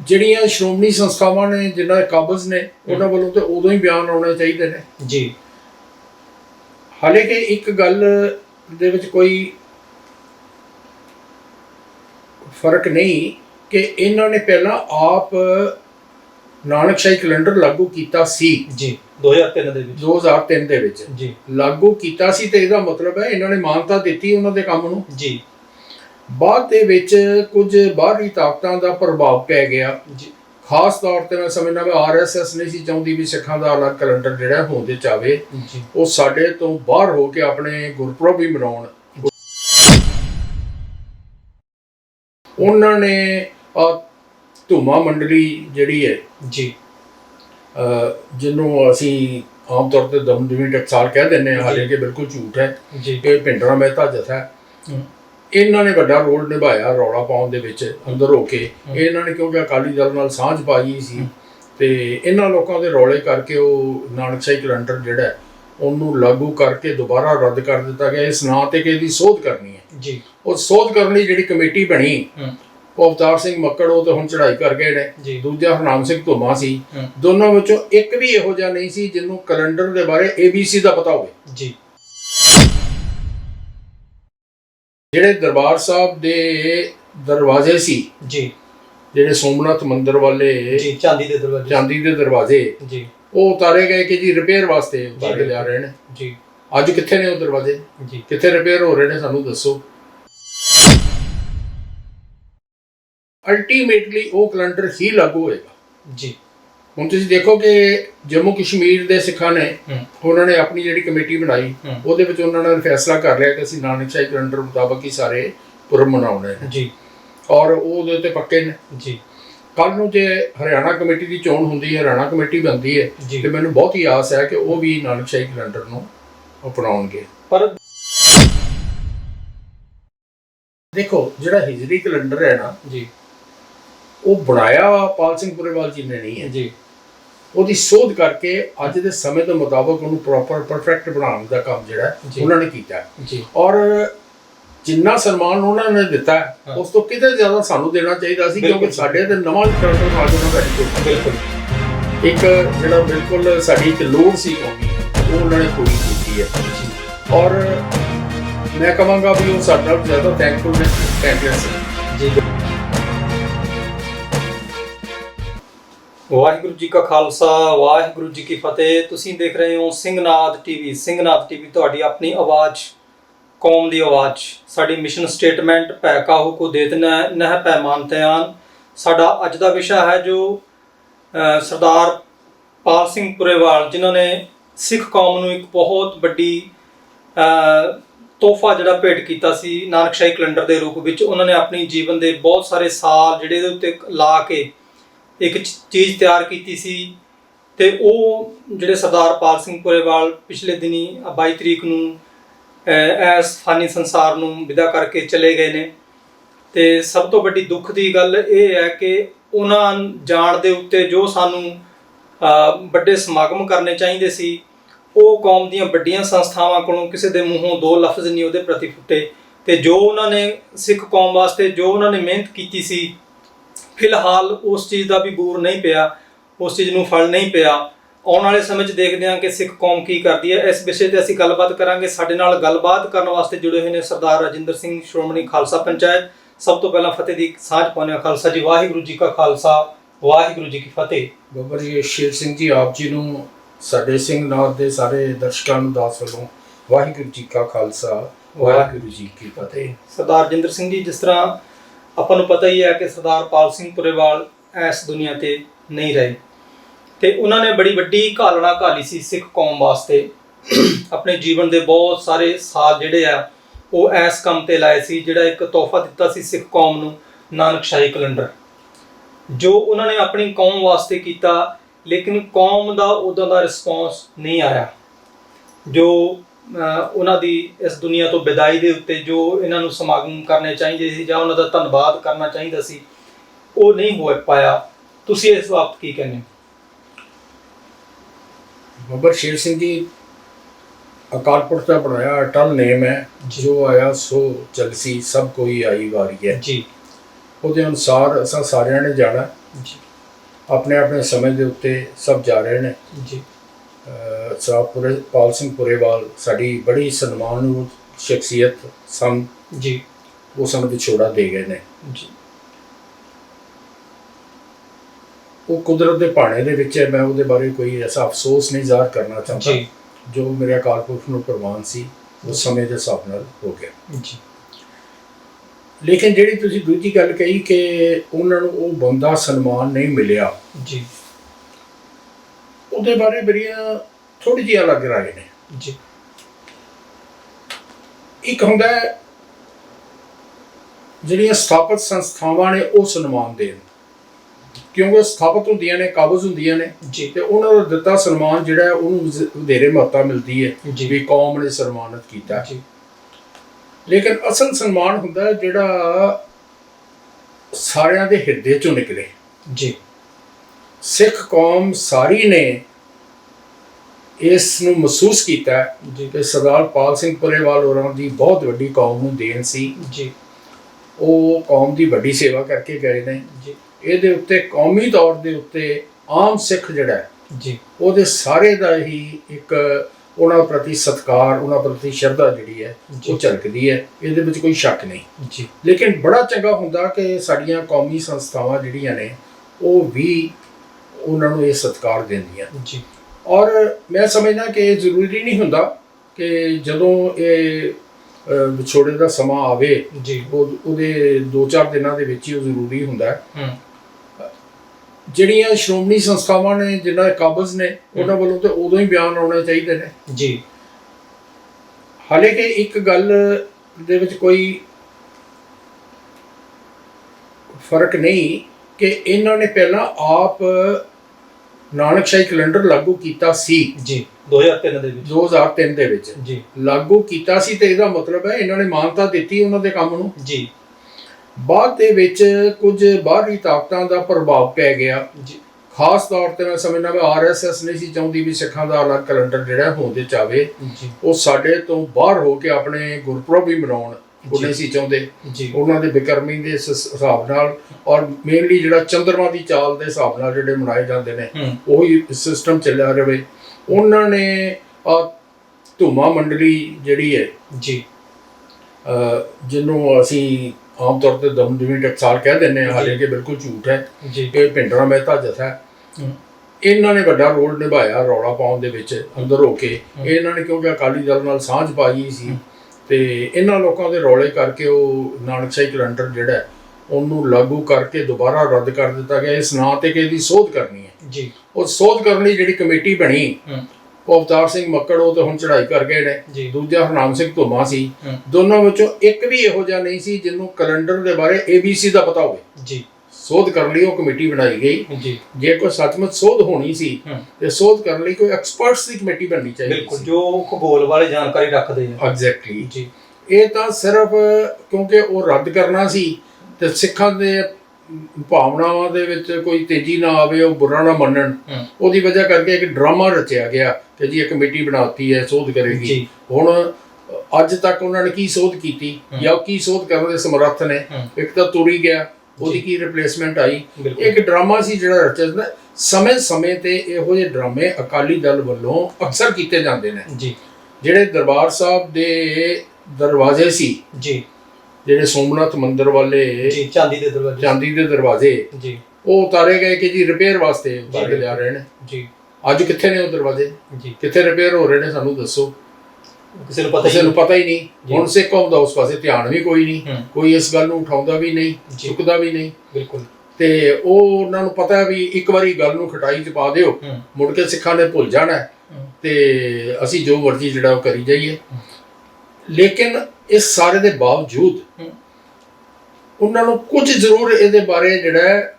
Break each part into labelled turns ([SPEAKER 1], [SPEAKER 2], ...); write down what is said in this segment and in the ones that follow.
[SPEAKER 1] ਜਿਹੜੀਆਂ ਸ਼੍ਰੋਮਣੀ ਸੰਸਥਾਵਾਂ ਨੇ ਜਿਨ੍ਹਾਂ ਦੇ ਕਾਬਜ਼ ਨੇ ਉਹਨਾਂ ਵੱਲੋਂ ਤੇ ਉਦੋਂ ਹੀ ਬਿਆਨ ਆਉਣੇ ਚਾਹੀਦੇ ਨੇ।
[SPEAKER 2] ਜੀ।
[SPEAKER 1] ਹਾਲਾਂਕਿ ਇੱਕ ਗੱਲ ਦੇ ਵਿੱਚ ਕੋਈ ਫ਼ਰਕ ਨਹੀਂ ਕਿ ਇਹਨਾਂ ਨੇ ਪਹਿਲਾਂ ਆਪ ਨਾਨਕਸ਼ਾਹੀ ਕੈਲੰਡਰ ਲਾਗੂ ਕੀਤਾ ਸੀ।
[SPEAKER 2] ਜੀ 2003 ਦੇ ਵਿੱਚ।
[SPEAKER 1] 2003 ਦੇ ਵਿੱਚ।
[SPEAKER 2] ਜੀ।
[SPEAKER 1] ਲਾਗੂ ਕੀਤਾ ਸੀ ਤੇ ਇਹਦਾ ਮਤਲਬ ਹੈ ਇਹਨਾਂ ਨੇ ਮਾਨਤਾ ਦਿੱਤੀ ਉਹਨਾਂ ਦੇ ਕੰਮ ਨੂੰ।
[SPEAKER 2] ਜੀ।
[SPEAKER 1] ਬਾਅਦ ਦੇ ਵਿੱਚ ਕੁਝ ਬਾਹਰੀ ਤਾਕਤਾਂ ਦਾ ਪ੍ਰਭਾਵ ਪੈ ਗਿਆ।
[SPEAKER 2] ਜੀ।
[SPEAKER 1] ਖਾਸ ਤੌਰ ਤੇ ਮੈਂ ਸਮਝਦਾ ਵੀ ਆਰਐਸਐਸ ਨਹੀਂ ਸੀ ਚਾਹੁੰਦੀ ਵੀ ਸਿੱਖਾਂ ਦਾ ਅਲੱਗ ਕੈਲੰਡਰ ਜਿਹੜਾ ਹੋਂਦੇ ਚਾਵੇ ਉਹ ਸਾਡੇ ਤੋਂ ਬਾਹਰ ਹੋ ਕੇ ਆਪਣੇ ਗੁਰਪੁਰਬ ਵੀ ਮਨਾਉਣ। ਉਹਨਾਂ ਨੇ ਧੂਮਾ ਮੰਡਲੀ ਜਿਹੜੀ ਹੈ
[SPEAKER 2] ਜੀ।
[SPEAKER 1] ਜਿਹਨੂੰ ਅਸੀਂ ਆਮ ਤੌਰ ਤੇ ਦਮਦਮੀ ਟਕਸਾਲ ਕਹਿ ਦਿੰਦੇ ਹਾਂ ਹਾਲੇ ਕਿ ਬਿਲਕੁਲ ਝੂਠ ਹੈ।
[SPEAKER 2] ਜੀ।
[SPEAKER 1] ਇਹ ਭਿੰਡਰਾ ਮਹਿਤਾ ਜਥਾ। ਇਹਨਾਂ ਨੇ ਵੱਡਾ ਰੋਲ ਨਿਭਾਇਆ ਰੌਲਾ ਪਾਉਣ ਦੇ ਵਿੱਚ ਅੰਦਰ ਹੋ ਕੇ। ਇਹਨਾਂ ਨੇ ਕਿਉਂਕਿ ਅਕਾਲੀ ਦਲ ਨਾਲ ਸਾਂਝ ਪਾਈ ਸੀ। ਤੇ ਇਹਨਾਂ ਲੋਕਾਂ ਦੇ ਰੌਲੇ ਕਰਕੇ ਉਹ ਨਾਨਕਸ਼ਾਹੀ ਕੈਲੰਡਰ ਜਿਹੜਾ ਉਹਨੂੰ ਲਾਗੂ ਕਰਕੇ ਦੁਬਾਰਾ ਰੱਦ ਕਰ ਦਿੱਤਾ ਗਿਆ। ਇਸ ਨਾਂ ਤੇ ਕਿ ਇਹਦੀ ਸੋਧ ਕਰਨੀ ਹੈ।
[SPEAKER 2] ਜੀ।
[SPEAKER 1] ਉਹ ਸੋਧ ਕਰਨ ਲਈ ਜਿਹੜੀ ਕਮੇਟੀ ਬਣੀ। ਉਹ ਅਵਤਾਰ ਸਿੰਘ ਮੱਕੜ ਉਹ ਤੇ ਹੁਣ ਚੜ੍ਹਾਈ ਕਰ ਗਏ ਨੇ।
[SPEAKER 2] ਜੀ।
[SPEAKER 1] ਦੂਜਾ ਹਰਨਾਮ ਸਿੰਘ ਧੁਮਾ ਸੀ। ਦੋਨਾਂ ਵਿੱਚੋਂ ਇੱਕ ਵੀ ਇਹੋ ਜਿਹਾ ਨਹੀਂ ਸੀ ਜਿਹਨੂੰ ਕੈਲੰਡਰ ਦੇ ਬਾਰੇ ABC ਦਾ ਪਤਾ ਹੋਵੇ।
[SPEAKER 2] ਜੀ।
[SPEAKER 1] ਜਿਹੜੇ ਦਰਬਾਰ ਸਾਹਿਬ ਦੇ ਦਰਵਾਜ਼ੇ ਸੀ
[SPEAKER 2] ਜੀ।
[SPEAKER 1] ਜਿਹੜੇ ਸੋਮਨਾਥ ਮੰਦਿਰ ਵਾਲੇ
[SPEAKER 2] ਜੀ ਚਾਂਦੀ ਦੇ ਦਰਵਾਜ਼ੇ।
[SPEAKER 1] ਚਾਂਦੀ ਦੇ ਦਰਵਾਜ਼ੇ
[SPEAKER 2] ਜੀ।
[SPEAKER 1] ਉਹ ਉਤਾਰੇ ਗਏ ਕਿ ਜੀ ਰਿਪੇਅਰ ਵਾਸਤੇ ਉਤਾਰੇ ਜਾ ਰਹੇ ਨੇ।
[SPEAKER 2] ਜੀ।
[SPEAKER 1] ਅੱਜ ਕਿੱਥੇ ਨੇ ਉਹ ਦਰਵਾਜ਼ੇ?
[SPEAKER 2] ਜੀ।
[SPEAKER 1] ਕਿੱਥੇ ਰਿਪੇਅਰ ਹੋ ਰਹੇ ਨੇ ਸਾਨੂੰ ਦੱਸੋ। ਅਲਟੀਮੇਟਲੀ ਉਹ ਕੈਲੰਡਰ ਹੀ ਲਾਗੂ ਹੋਏਗਾ।
[SPEAKER 2] ਜੀ।
[SPEAKER 1] ਹੁਣ ਤੁਸੀਂ ਦੇਖੋ ਕਿ ਜੰਮੂ ਕਸ਼ਮੀਰ ਦੇ ਸਿੱਖਾਂ ਨੇ। ਉਹਨਾਂ ਨੇ ਆਪਣੀ ਜਿਹੜੀ ਕਮੇਟੀ ਬਣਾਈ। ਉਹਦੇ ਵਿੱਚ ਉਹਨਾਂ ਨੇ ਫੈਸਲਾ ਕਰ ਲਿਆ ਕਿ ਅਸੀਂ ਨਾਨਕਸ਼ਾਹੀ ਕੈਲੰਡਰ ਮੁਤਾਬਕ ਹੀ ਸਾਰੇ ਪੁਰਬ ਮਨਾਉਣੇ ਨੇ।
[SPEAKER 2] ਜੀ।
[SPEAKER 1] ਔਰ ਉਹ ਉਹਦੇ ਉੱਤੇ ਪੱਕੇ ਨੇ।
[SPEAKER 2] ਜੀ।
[SPEAKER 1] ਕੱਲ ਨੂੰ ਜੇ ਹਰਿਆਣਾ ਕਮੇਟੀ ਦੀ ਚੋਣ ਹੁੰਦੀ ਹੈ ਹਰਿਆਣਾ ਕਮੇਟੀ ਬਣਦੀ ਹੈ ਤੇ ਮੈਨੂੰ ਬਹੁਤ ਹੀ ਆਸ ਹੈ ਕਿ ਉਹ ਵੀ ਨਾਨਕਸ਼ਾਹੀ ਕੈਲੰਡਰ ਨੂੰ ਅਪਣਾਉਣਗੇ।
[SPEAKER 2] ਪਰ
[SPEAKER 1] ਦੇਖੋ ਜਿਹੜਾ ਹਿਜਰੀ ਕੈਲੰਡਰ ਹੈ ਨਾ
[SPEAKER 2] ਜੀ।
[SPEAKER 1] ਉਹ ਬਣਾਇਆ ਪਾਲ ਸਿੰਘ ਪੁਰੇਵਾਲ ਜੀ ਨੇ ਨਹੀਂ ਹੈ।
[SPEAKER 2] ਜੀ।
[SPEAKER 1] ਉਹਦੀ ਸੋਧ ਕਰਕੇ ਅੱਜ ਦੇ ਸਮੇਂ ਦੇ ਮੁਤਾਬਕ ਉਹਨੂੰ ਪ੍ਰੋਪਰ ਪਰਫੈਕਟ ਬਣਾਉਣ ਦਾ ਕੰਮ ਜਿਹੜਾ। ਉਹਨਾਂ ਨੇ ਕੀਤਾ।
[SPEAKER 2] ਜੀ
[SPEAKER 1] ਔਰ ਜਿੰਨਾ ਸਨਮਾਨ ਉਹਨਾਂ ਨੇ ਦਿੱਤਾ। ਉਸ ਤੋਂ ਕਿਤੇ ਜ਼ਿਆਦਾ ਸਾਨੂੰ ਦੇਣਾ ਚਾਹੀਦਾ ਸੀ ਕਿਉਂਕਿ। ਸਾਡੇ ਤੇ ਨਵਾਂ ਕੈਲੰਡਰ ਵਾਜਣਾ ਦਾ ਇੱਕ
[SPEAKER 2] ਬਿਲਕੁਲ
[SPEAKER 1] ਇੱਕ ਜਿਹੜਾ ਬਿਲਕੁਲ ਸਾਡੀ ਇੱਕ ਲੋੜ ਸੀ ਉਹ ਉਹਨਾਂ ਨੇ ਪੂਰੀ ਕੀਤੀ ਹੈ
[SPEAKER 2] ਜੀ
[SPEAKER 1] ਔਰ ਮੈਂ ਕਹਾਂਗਾ ਵੀ ਉਹ ਸਾਡਾ ਜ਼ਿਆਦਾ ਥੈਂਕਫੁਲ ਨੇ
[SPEAKER 2] ਜੀ ਵਾਹਿਗੁਰੂ ਜੀ ਕਾ ਖਾਲਸਾ, ਵਾਹਿਗੁਰੂ ਜੀ ਕੀ ਫਤਿਹ। ਤੁਸੀਂ ਦੇਖ ਰਹੇ ਹੋ ਸਿੰਘਨਾਦ ਟੀਵੀ। ਸਿੰਘਨਾਦ ਟੀਵੀ ਤੁਹਾਡੀ ਆਪਣੀ ਆਵਾਜ਼, ਕੌਮ ਦੀ ਆਵਾਜ਼। ਸਾਡੀ ਮਿਸ਼ਨ ਸਟੇਟਮੈਂਟ ਭੈ ਕਾਹੂ ਕੋ ਦੇਤਨਾ ਨਹਿ ਪੈਮਾਨ ਤਿਆਨ ਸਾਡਾ ਅੱਜ ਦਾ ਵਿਸ਼ਾ ਹੈ ਜੋ ਸਰਦਾਰ ਪਾਲ ਸਿੰਘ ਪੁਰੇਵਾਲ, ਜਿਨ੍ਹਾਂ ਨੇ ਸਿੱਖ ਕੌਮ ਨੂੰ ਇੱਕ ਬਹੁਤ ਵੱਡੀ ਤੋਹਫਾ ਜਿਹੜਾ ਭੇਟ ਕੀਤਾ ਸੀ ਨਾਨਕਸ਼ਾਹੀ ਕੈਲੰਡਰ ਦੇ ਰੂਪ ਵਿੱਚ, ਉਹਨਾਂ ਨੇ ਆਪਣੀ ਜੀਵਨ ਦੇ ਬਹੁਤ ਸਾਰੇ ਸਾਲ ਜਿਹੜੇ ਇਹਦੇ ਉੱਤੇ ਲਾ ਕੇ ਇੱਕ ਚੀਜ਼ ਤਿਆਰ ਕੀਤੀ ਸੀ ਤੇ ਉਹ ਜਿਹੜੇ ਸਰਦਾਰ ਪਾਲ ਸਿੰਘ ਪੁਰੇਵਾਲ ਪਿਛਲੇ ਦਿਨੀ 22 ਤਰੀਕ ਨੂੰ ਅਹ, ਇਸ ਫਾਨੀ ਸੰਸਾਰ ਨੂੰ ਵਿਦਾ ਕਰਕੇ ਚਲੇ ਗਏ ਨੇ। ਤੇ ਸਭ ਤੋਂ ਵੱਡੀ ਦੁੱਖ ਦੀ ਗੱਲ ਇਹ ਹੈ ਕਿ ਉਹਨਾਂ ਜਾਣ ਦੇ ਉੱਤੇ ਜੋ ਸਾਨੂੰ ਵੱਡੇ ਸਮਾਗਮ ਕਰਨੇ ਚਾਹੀਦੇ ਸੀ ਉਹ ਕੌਮ ਦੀਆਂ ਵੱਡੀਆਂ ਸੰਸਥਾਵਾਂ ਕੋਲੋਂ ਕਿਸੇ ਦੇ ਮੂੰਹੋਂ ਦੋ ਲਫ਼ਜ਼ ਨਹੀਂ ਉਹਦੇ ਪ੍ਰਤੀ ਫੁੱਟੇ। ਤੇ ਜੋ ਉਹਨਾਂ ਨੇ ਸਿੱਖ ਕੌਮ ਵਾਸਤੇ ਜੋ ਉਹਨਾਂ ਨੇ ਮਿਹਨਤ ਕੀਤੀ ਸੀ ਫਿਲਹਾਲ ਉਸ ਚੀਜ਼ ਦਾ ਵੀ ਬੂਰ ਨਹੀਂ ਪਿਆ ਉਸ ਚੀਜ਼ ਨੂੰ ਫਲ ਨਹੀਂ ਪਿਆ। ਆਉਣ ਵਾਲੇ ਸਮੇਂ 'ਚ ਦੇਖਦੇ ਹਾਂ ਕਿ ਸਿੱਖ ਕੌਮ ਕੀ ਕਰਦੀ ਹੈ। ਇਸ ਵਿਸ਼ੇ ਤੇ ਅਸੀਂ ਗੱਲਬਾਤ ਕਰਾਂਗੇ। ਸਾਡੇ ਨਾਲ ਗੱਲਬਾਤ ਕਰਨ ਵਾਸਤੇ ਜੁੜੇ ਹੋਏ ਨੇ ਸਰਦਾਰ ਰਾਜਿੰਦਰ ਸਿੰਘ ਸ਼੍ਰੋਮਣੀ ਖਾਲਸਾ ਪੰਚਾਇਤ। ਸਭ ਤੋਂ ਪਹਿਲਾਂ ਫਤਿਹ ਦੀ ਸਾਂਝ ਪਾਉਂਦੇ ਹਾਂ। ਖਾਲਸਾ ਜੀ ਵਾਹਿਗੁਰੂ ਜੀ ਕਾ ਖਾਲਸਾ ਵਾਹਿਗੁਰੂ ਜੀ ਕੀ ਫਤਿਹ।
[SPEAKER 1] ਬਾਬਾ ਜੀ ਸ਼ੇਰ ਸਿੰਘ ਜੀ ਆਪ ਜੀ ਨੂੰ ਸਾਡੇ ਸਿੰਘ ਨਾਥ ਦੇ ਸਾਰੇ ਦਰਸ਼ਕਾਂ ਨੂੰ ਦਾਸ ਵੱਲੋਂ ਵਾਹਿਗੁਰੂ ਜੀ ਕਾ ਖਾਲਸਾ ਵਾਹਿਗੁਰੂ ਜੀ ਕੀ ਫਤਿਹ।
[SPEAKER 2] ਸਰਦਾਰ ਜਿੰਦਰ ਸਿੰਘ ਜੀ ਜਿਸ ਤਰ੍ਹਾਂ ਆਪਾਂ ਨੂੰ ਪਤਾ ਹੀ ਹੈ ਕਿ ਸਰਦਾਰ ਪਾਲ ਸਿੰਘ ਪੁਰੇਵਾਲ ਇਸ ਦੁਨੀਆ ਤੇ ਨਹੀਂ ਰਹੇ। ਤੇ ਉਹਨਾਂ ਨੇ ਬੜੀ ਵੱਡੀ ਘਾਲਣਾ ਘਾਲੀ ਸੀ ਸਿੱਖ ਕੌਮ ਵਾਸਤੇ। ਆਪਣੇ ਜੀਵਨ ਦੇ ਬਹੁਤ ਸਾਰੇ ਸਾਲ ਜਿਹੜੇ ਆ, ਉਹ ਇਸ ਕੰਮ ਤੇ ਲਾਏ ਸੀ, ਜਿਹੜਾ ਇੱਕ ਤੋਹਫਾ ਦਿੱਤਾ ਸੀ ਸਿੱਖ ਕੌਮ ਨੂੰ ਨਾਨਕਸ਼ਾਹੀ ਕੈਲੰਡਰ। ਜੋ ਉਹਨਾਂ ਨੇ ਆਪਣੀ ਕੌਮ ਵਾਸਤੇ ਕੀਤਾ, ਲੇਕਿਨ ਕੌਮ ਦਾ ਉਦੋਂ ਦਾ ਰਿਸਪੌਂਸ ਨਹੀਂ ਆਇਆ। ਜੋ ਉਹਨਾਂ ਦੀ ਇਸ ਦੁਨੀਆ ਤੋਂ ਵਿਦਾਈ ਦੇ ਉੱਤੇ ਜੋ ਇਹਨਾਂ ਨੂੰ ਸਮਾਗਮ ਕਰਨੇ ਚਾਹੀਦੇ ਸੀ ਜਾਂ ਉਹਨਾਂ ਦਾ ਧੰਨਵਾਦ ਕਰਨਾ ਚਾਹੀਦਾ ਸੀ ਉਹ ਨਹੀਂ ਹੋ ਪਾਇਆ। ਤੁਸੀਂ ਇਸ ਵਕਤ ਕੀ ਕਹਿੰਦੇ ਹੋ?
[SPEAKER 1] ਬਾਬਾ ਸ਼ੇਰ ਸਿੰਘ ਜੀ ਅਕਾਲ ਪੁਰਖ ਦਾ ਬਣਾਇਆ ਅਟਲ ਨੇਮ ਹੈ। ਜੋ। ਆਇਆ ਸੋ ਜਗਸੀ ਸਭ ਕੋਈ ਆਈ ਵਾਰੀ ਹੈ।
[SPEAKER 2] ਜੀ।
[SPEAKER 1] ਉਹਦੇ ਅਨੁਸਾਰ ਅਸਾਂ ਸਾਰਿਆਂ ਨੇ ਜਾਣਾ।
[SPEAKER 2] ਜੀ।
[SPEAKER 1] ਆਪਣੇ ਆਪਣੇ ਸਮੇਂ ਦੇ ਉੱਤੇ ਸਭ ਜਾ ਰਹੇ ਨੇ।
[SPEAKER 2] ਜੀ।
[SPEAKER 1] ਸਾਹਿਬ ਪੁਰੇ ਪਾਲ ਸਿੰਘ ਪੁਰੇਵਾਲ ਸਾਡੀ ਬੜੀ ਸਨਮਾਨਯੋਗ ਸ਼ਖਸੀਅਤ ਸਨ।
[SPEAKER 2] ਜੀ।
[SPEAKER 1] ਉਹ ਸਾਨੂੰ ਵਿਛੋੜਾ ਦੇ ਗਏ ਨੇ।
[SPEAKER 2] ਜੀ।
[SPEAKER 1] ਉਹ ਕੁਦਰਤ ਦੇ ਭਾਣੇ ਦੇ ਵਿੱਚ ਹੈ ਮੈਂ ਉਹਦੇ ਬਾਰੇ ਕੋਈ ਐਸਾ ਅਫਸੋਸ ਨਹੀਂ ਜ਼ਾਹਰ ਕਰਨਾ ਚਾਹੁੰਦਾ।
[SPEAKER 2] ਜੀ।
[SPEAKER 1] ਜੋ ਮੇਰੇ ਅਕਾਲ ਪੁਰਖ ਨੂੰ ਪ੍ਰਵਾਨ ਸੀ ਉਸ ਸਮੇਂ ਦੇ ਹਿਸਾਬ ਨਾਲ ਹੋ ਗਿਆ।
[SPEAKER 2] ਜੀ।
[SPEAKER 1] ਲੇਕਿਨ ਜਿਹੜੀ ਤੁਸੀਂ ਦੂਜੀ ਗੱਲ ਕਹੀ ਕਿ ਉਹਨਾਂ ਨੂੰ ਉਹ ਬੰਦਾ ਸਨਮਾਨ ਨਹੀਂ ਮਿਲਿਆ
[SPEAKER 2] ਜੀ।
[SPEAKER 1] ਉਹਦੇ ਬਾਰੇ ਮੇਰੀਆਂ ਥੋੜੀ ਜਿਹੀ ਅਲੱਗ ਰਾਏ ਨੇ।
[SPEAKER 2] ਜੀ।
[SPEAKER 1] ਇੱਕ ਹੁੰਦਾ ਹੈ ਜਿਹੜੀਆਂ ਸਥਾਪਿਤ ਸੰਸਥਾਵਾਂ ਨੇ ਉਹ ਸਨਮਾਨ ਦੇਣ। ਕਿਉਂਕਿ ਸਥਾਪਿਤ ਹੁੰਦੀਆਂ ਨੇ ਕਾਬਜ਼ ਹੁੰਦੀਆਂ ਨੇ
[SPEAKER 2] ਜੀ।
[SPEAKER 1] ਤੇ ਉਹਨਾਂ ਦਾ ਦਿੱਤਾ ਸਨਮਾਨ ਜਿਹੜਾ ਹੈ ਉਹਨੂੰ ਵਧੇਰੇ ਮਹੱਤਤਾ ਮਿਲਦੀ ਹੈ। ਵੀ ਕੌਮ ਨੇ ਸਨਮਾਨਿਤ ਕੀਤਾ।
[SPEAKER 2] ਜੀ।
[SPEAKER 1] ਲੇਕਿਨ ਅਸਲ ਸਨਮਾਨ ਹੁੰਦਾ ਜਿਹੜਾ ਸਾਰਿਆਂ ਦੇ ਹਿਰਦੇ ਚੋਂ ਨਿਕਲੇ।
[SPEAKER 2] ਜੀ।
[SPEAKER 1] ਸਿੱਖ ਕੌਮ ਸਾਰੀ ਨੇ ਇਸ ਨੂੰ ਮਹਿਸੂਸ ਕੀਤਾ
[SPEAKER 2] ਜੀ।
[SPEAKER 1] ਕਿ ਸਰਦਾਰ ਪਾਲ ਸਿੰਘ ਪੁਰੇਵਾਲ ਹੋਰਾਂ ਦੀ ਬਹੁਤ ਵੱਡੀ ਕੌਮ ਨੂੰ ਦੇਣ ਸੀ।
[SPEAKER 2] ਜੀ।
[SPEAKER 1] ਉਹ ਕੌਮ ਦੀ ਵੱਡੀ ਸੇਵਾ ਕਰਕੇ ਗਏ ਨੇ।
[SPEAKER 2] ਜੀ।
[SPEAKER 1] ਇਹਦੇ ਉੱਤੇ ਕੌਮੀ ਤੌਰ ਦੇ ਉੱਤੇ ਆਮ ਸਿੱਖ ਜਿਹੜਾ
[SPEAKER 2] ਜੀ।
[SPEAKER 1] ਉਹਦੇ ਸਾਰੇ ਦਾ ਹੀ ਇੱਕ ਉਹਨਾਂ ਪ੍ਰਤੀ ਸਤਿਕਾਰ ਉਹਨਾਂ ਪ੍ਰਤੀ ਸ਼ਰਧਾ ਜਿਹੜੀ ਹੈ। ਉਹ ਝਲਕਦੀ ਹੈ। ਇਹਦੇ ਵਿੱਚ ਕੋਈ ਸ਼ੱਕ ਨਹੀਂ।
[SPEAKER 2] ਜੀ।
[SPEAKER 1] ਲੇਕਿਨ ਬੜਾ ਚੰਗਾ ਹੁੰਦਾ ਕਿ ਸਾਡੀਆਂ ਕੌਮੀ ਸੰਸਥਾਵਾਂ ਜਿਹੜੀਆਂ ਨੇ ਉਹ ਵੀ ਉਹਨਾਂ ਨੂੰ ਇਹ ਸਤਿਕਾਰ ਦਿੰਦੀਆਂ।
[SPEAKER 2] ਜੀ।
[SPEAKER 1] ਔਰ ਮੈਂ ਸਮਝਦਾ ਕਿ ਇਹ ਜ਼ਰੂਰੀ ਨਹੀਂ ਹੁੰਦਾ ਕਿ ਜਦੋਂ ਇਹ ਵਿਛੋੜੇ ਦਾ ਸਮਾਂ ਆਵੇ
[SPEAKER 2] ਜੀ।
[SPEAKER 1] ਉਹ ਉਹਦੇ 2-4 ਦਿਨਾਂ ਦੇ ਵਿੱਚ ਹੀ ਉਹ ਜ਼ਰੂਰੀ ਹੁੰਦਾ ਹੈ। ਜਿਹੜੀਆਂ ਸ਼੍ਰੋਮਣੀ ਸੰਸਥਾਵਾਂ ਨੇ ਜਿਨ੍ਹਾਂ ਦੇ ਕਾਬਜ਼ ਨੇ ਉਹਨਾਂ ਵੱਲੋਂ ਤੇ ਉਦੋਂ ਹੀ ਬਿਆਨ ਆਉਣੇ ਚਾਹੀਦੇ ਨੇ।
[SPEAKER 2] ਜੀ।
[SPEAKER 1] ਹਾਲਾਂਕਿ ਇੱਕ ਗੱਲ ਦੇ ਵਿੱਚ ਕੋਈ ਫ਼ਰਕ ਨਹੀਂ ਕਿ ਇਹਨਾਂ ਨੇ ਪਹਿਲਾਂ ਆਪ ਨਾਨਕਸ਼ਾਹੀ ਕੈਲੰਡਰ ਲਾਗੂ ਕੀਤਾ ਸੀ।
[SPEAKER 2] ਜੀ 2003 ਦੇ ਵਿੱਚ।
[SPEAKER 1] 2003 ਦੇ ਵਿੱਚ।
[SPEAKER 2] ਜੀ।
[SPEAKER 1] ਲਾਗੂ ਕੀਤਾ ਸੀ ਤੇ ਇਹਦਾ ਮਤਲਬ ਹੈ ਇਹਨਾਂ ਨੇ ਮਾਨਤਾ ਦਿੱਤੀ ਉਹਨਾਂ ਦੇ ਕੰਮ ਨੂੰ।
[SPEAKER 2] ਜੀ।
[SPEAKER 1] ਬਾਅਦ ਦੇ ਵਿੱਚ ਕੁਝ ਬਾਹਰੀ ਤਾਕਤਾਂ ਦਾ ਪ੍ਰਭਾਵ ਪੈ ਗਿਆ।
[SPEAKER 2] ਜੀ।
[SPEAKER 1] ਖਾਸ ਤੌਰ ਤੇ ਮੈਂ ਸਮਝਦਾ ਵੀ ਆਰਐਸਐਸ ਨਹੀਂ ਸੀ ਚਾਹੁੰਦੀ ਵੀ ਸਿੱਖਾਂ ਦਾ ਅਲੱਗ ਕੈਲੰਡਰ ਜਿਹੜਾ ਹੋਂਦੇ ਚਾਵੇ ਉਹ ਸਾਡੇ ਤੋਂ ਬਾਹਰ ਹੋ ਕੇ ਆਪਣੇ ਗੁਰਪੁਰਬ ਵੀ ਮਨਾਉਣ। ਉਹ। ਨਹੀਂ ਸੀ ਚਾਹੁੰਦੇ। ਉਹਨਾਂ ਦੇ ਬਿਕਰਮੀ ਦੇ ਹਿਸਾਬ ਨਾਲ ਔਰ ਮੇਨਲੀ ਜਿਹੜਾ ਚੰਦਰਮਾ ਦੀ ਚਾਲ ਦੇ ਹਿਸਾਬ ਨਾਲ ਜਿਹੜੇ ਮਨਾਏ ਜਾਂਦੇ ਨੇ ਉਹੀ ਸਿਸਟਮ ਚੱਲਿਆ ਰਵੇ। ਉਹਨਾਂ ਨੇ ਧੂਮਾ ਮੰਡਲੀ ਜਿਹੜੀ ਹੈ
[SPEAKER 2] ਜੀ।
[SPEAKER 1] ਜਿਹਨੂੰ ਅਸੀਂ ਆਮ ਤੌਰ ਤੇ ਦਮਦਮੀ ਟਕਸਾਲ ਕਹਿ ਦਿੰਦੇ ਹਾਂ ਹਾਲਾਂਕਿ ਬਿਲਕੁਲ ਝੂਠ ਹੈ।
[SPEAKER 2] ਜੀ।
[SPEAKER 1] ਇਹ ਭਿੰਡਰਾ ਮਹਿਤਾ ਜਥਾ ਇਹਨਾਂ ਨੇ ਵੱਡਾ ਰੋਲ ਨਿਭਾਇਆ ਰੌਲਾ ਪਾਉਣ ਦੇ ਵਿੱਚ ਅੰਦਰ ਹੋ ਕੇ। ਇਹਨਾਂ ਨੇ ਕਿਉਂਕਿ ਅਕਾਲੀ ਦਲ ਨਾਲ ਸਾਂਝ ਪਾਈ ਸੀ। ਤੇ ਇਹਨਾਂ ਲੋਕਾਂ ਦੇ ਰੌਲੇ ਕਰਕੇ ਉਹ ਨਾਨਕਸ਼ਾਹੀ ਕੈਲੰਡਰ ਜਿਹੜਾ ਉਹਨੂੰ ਲਾਗੂ ਕਰਕੇ ਦੁਬਾਰਾ ਰੱਦ ਕਰ ਦਿੱਤਾ ਗਿਆ। ਇਸ ਨਾਂ ਤੇ ਕਿ ਇਹਦੀ ਸੋਧ ਕਰਨੀ ਹੈ।
[SPEAKER 2] ਜੀ।
[SPEAKER 1] ਉਹ ਸੋਧ ਕਰਨ ਲਈ ਜਿਹੜੀ ਕਮੇਟੀ ਬਣੀ ਉਹ ਅਵਤਾਰ ਸਿੰਘ ਮੱਕੜ ਉਹ ਤੇ ਹੁਣ ਚੜ੍ਹਾਈ ਕਰ ਗਏ ਨੇ।
[SPEAKER 2] ਜੀ।
[SPEAKER 1] ਦੂਜਾ ਹਰਨਾਮ ਸਿੰਘ ਧੁਮਾ ਸੀ। ਦੋਨਾਂ ਵਿੱਚੋਂ ਇੱਕ ਵੀ ਇਹੋ ਜਿਹਾ ਨਹੀਂ ਸੀ ਜਿਹਨੂੰ ਕੈਲੰਡਰ ਦੇ ਬਾਰੇ ABC ਦਾ ਪਤਾ ਹੋਵੇ।
[SPEAKER 2] ਜੀ।
[SPEAKER 1] ਸੋਧ ਕਰਨ ਲਈ ਉਹ ਕਮੇਟੀ ਬਣਾਈ ਗਈ।
[SPEAKER 2] ਜੀ।
[SPEAKER 1] ਜੇ ਕੋਈ ਸੱਚਮੁੱਚ ਸੋਧ ਹੋਣੀ ਸੀ ਤੇ ਸੋਧ ਕਰਨ ਲਈ ਕੋਈ ਐਕਸਪਰਟਸ ਦੀ ਕਮੇਟੀ ਬਣਨੀ ਚਾਹੀਦੀ
[SPEAKER 2] ਬਿਲਕੁਲ ਜੋ ਖਗੋਲ ਬਾਰੇ ਜਾਣਕਾਰੀ ਰੱਖਦੇ ਆ।
[SPEAKER 1] ਐਗਜ਼ੈਕਟਲੀ
[SPEAKER 2] ਜੀ।
[SPEAKER 1] ਇਹ ਤਾਂ ਸਿਰਫ ਕਿਉਂਕਿ ਉਹ ਰੱਦ ਕਰਨਾ ਸੀ ਤੇ ਸਿੱਖਾਂ ਦੇ ਭਾਵਨਾਵਾਂ ਦੇ ਵਿੱਚ ਕੋਈ ਤੇਜ਼ੀ ਨਾ ਆਵੇ ਉਹ ਬੁਰਾ ਨਾ ਮੰਨਣ। ਉਹਦੀ ਵਜ੍ਹਾ ਕਰਕੇ ਇੱਕ ਡਰਾਮਾ ਰਚਿਆ ਗਿਆ ਕਿ ਜੀ ਇਹ ਕਮੇਟੀ ਬਣਾਤੀ ਹੈ ਸੋਧ ਕਰੇਗੀ। ਹੁਣ ਅੱਜ ਤੱਕ ਉਹਨਾਂ ਨੇ ਕੀ ਸੋਧ ਕੀਤੀ ਜਾਂ ਕੀ ਸੋਧ ਕਰਨ ਦੇ ਸਮਰੱਥ ਨੇ ਇੱਕ ਤਾਂ ਤੁਰੀ ਗਿਆ। ਉਹਦੀ ਕੀ ਰਿਪਲੇਸਮੈਂਟ ਆਈ? ਇੱਕ ਡਰਾਮਾ ਸੀ ਜਿਹੜਾ ਰਚਿਆ ਜਾਂਦਾ ਸਮੇਂ ਸਮੇਂ ਤੇ ਇਹੋ ਜਿਹੇ ਡਰਾਮੇ ਅਕਾਲੀ ਦਲ ਵੱਲੋਂ ਅਕਸਰ ਕੀਤੇ ਜਾਂਦੇ ਨੇ।
[SPEAKER 2] ਜੀ।
[SPEAKER 1] ਜਿਹੜੇ ਦਰਬਾਰ ਸਾਹਿਬ ਦੇ ਦਰਵਾਜ਼ੇ ਸੀ
[SPEAKER 2] ਜੀ।
[SPEAKER 1] ਜਿਹੜੇ ਸੋਮਨਾਥ ਮੰਦਿਰ ਵਾਲੇ
[SPEAKER 2] ਜੀ ਚਾਂਦੀ ਦੇ ਦਰਵਾਜ਼ੇ
[SPEAKER 1] ਚਾਂਦੀ ਦੇ ਦਰਵਾਜ਼ੇ
[SPEAKER 2] ਜੀ।
[SPEAKER 1] ਉਹ ਉਤਾਰੇ ਗਏ ਕਿ ਜੀ ਰਿਪੇਅਰ ਵਾਸਤੇ ਉਤਾਰੇ ਜਾ ਰਹੇ ਨੇ।
[SPEAKER 2] ਜੀ।
[SPEAKER 1] ਅੱਜ ਕਿੱਥੇ ਨੇ ਉਹ ਦਰਵਾਜ਼ੇ?
[SPEAKER 2] ਜੀ।
[SPEAKER 1] ਕਿੱਥੇ ਰਿਪੇਅਰ ਹੋ ਰਹੇ ਨੇ ਸਾਨੂੰ ਦੱਸੋ।
[SPEAKER 2] ਕਿਸੇ ਨੂੰ ਪਤਾ
[SPEAKER 1] ਕਿਸੇ
[SPEAKER 2] ਹੀ
[SPEAKER 1] ਨੂੰ ਪਤਾ ਹੀ ਨਹੀਂ। ਹੁਣ ਸਿੱਖ ਕੌਮ ਦਾ ਉਸ ਪਾਸੇ ਧਿਆਨ ਵੀ ਕੋਈ ਨਹੀਂ। ਕੋਈ ਇਸ ਗੱਲ ਨੂੰ ਉਠਾਉਂਦਾ ਵੀ ਨਹੀਂ। ਚੁੱਕਦਾ ਵੀ ਨਹੀਂ।
[SPEAKER 2] ਬਿਲਕੁਲ।
[SPEAKER 1] ਤੇ ਉਹ ਉਹਨਾਂ ਨੂੰ ਪਤਾ ਵੀ ਇੱਕ ਵਾਰੀ ਗੱਲ ਨੂੰ ਖਟਾਈ ਚ ਪਾ ਦਿਓ ਮੁੜ ਕੇ ਸਿੱਖਾਂ ਨੇ ਭੁੱਲ ਜਾਣਾ ਤੇ ਅਸੀਂ ਜੋ ਮਰਜ਼ੀ ਜਿਹੜਾ ਉਹ ਕਰੀ ਜਾਈਏ। ਲੇਕਿਨ ਇਸ ਸਾਰੇ ਦੇ ਬਾਵਜੂਦ ਉਹਨਾਂ ਨੂੰ ਕੁਝ ਜ਼ਰੂਰ ਇਹਦੇ ਬਾਰੇ ਜਿਹੜਾ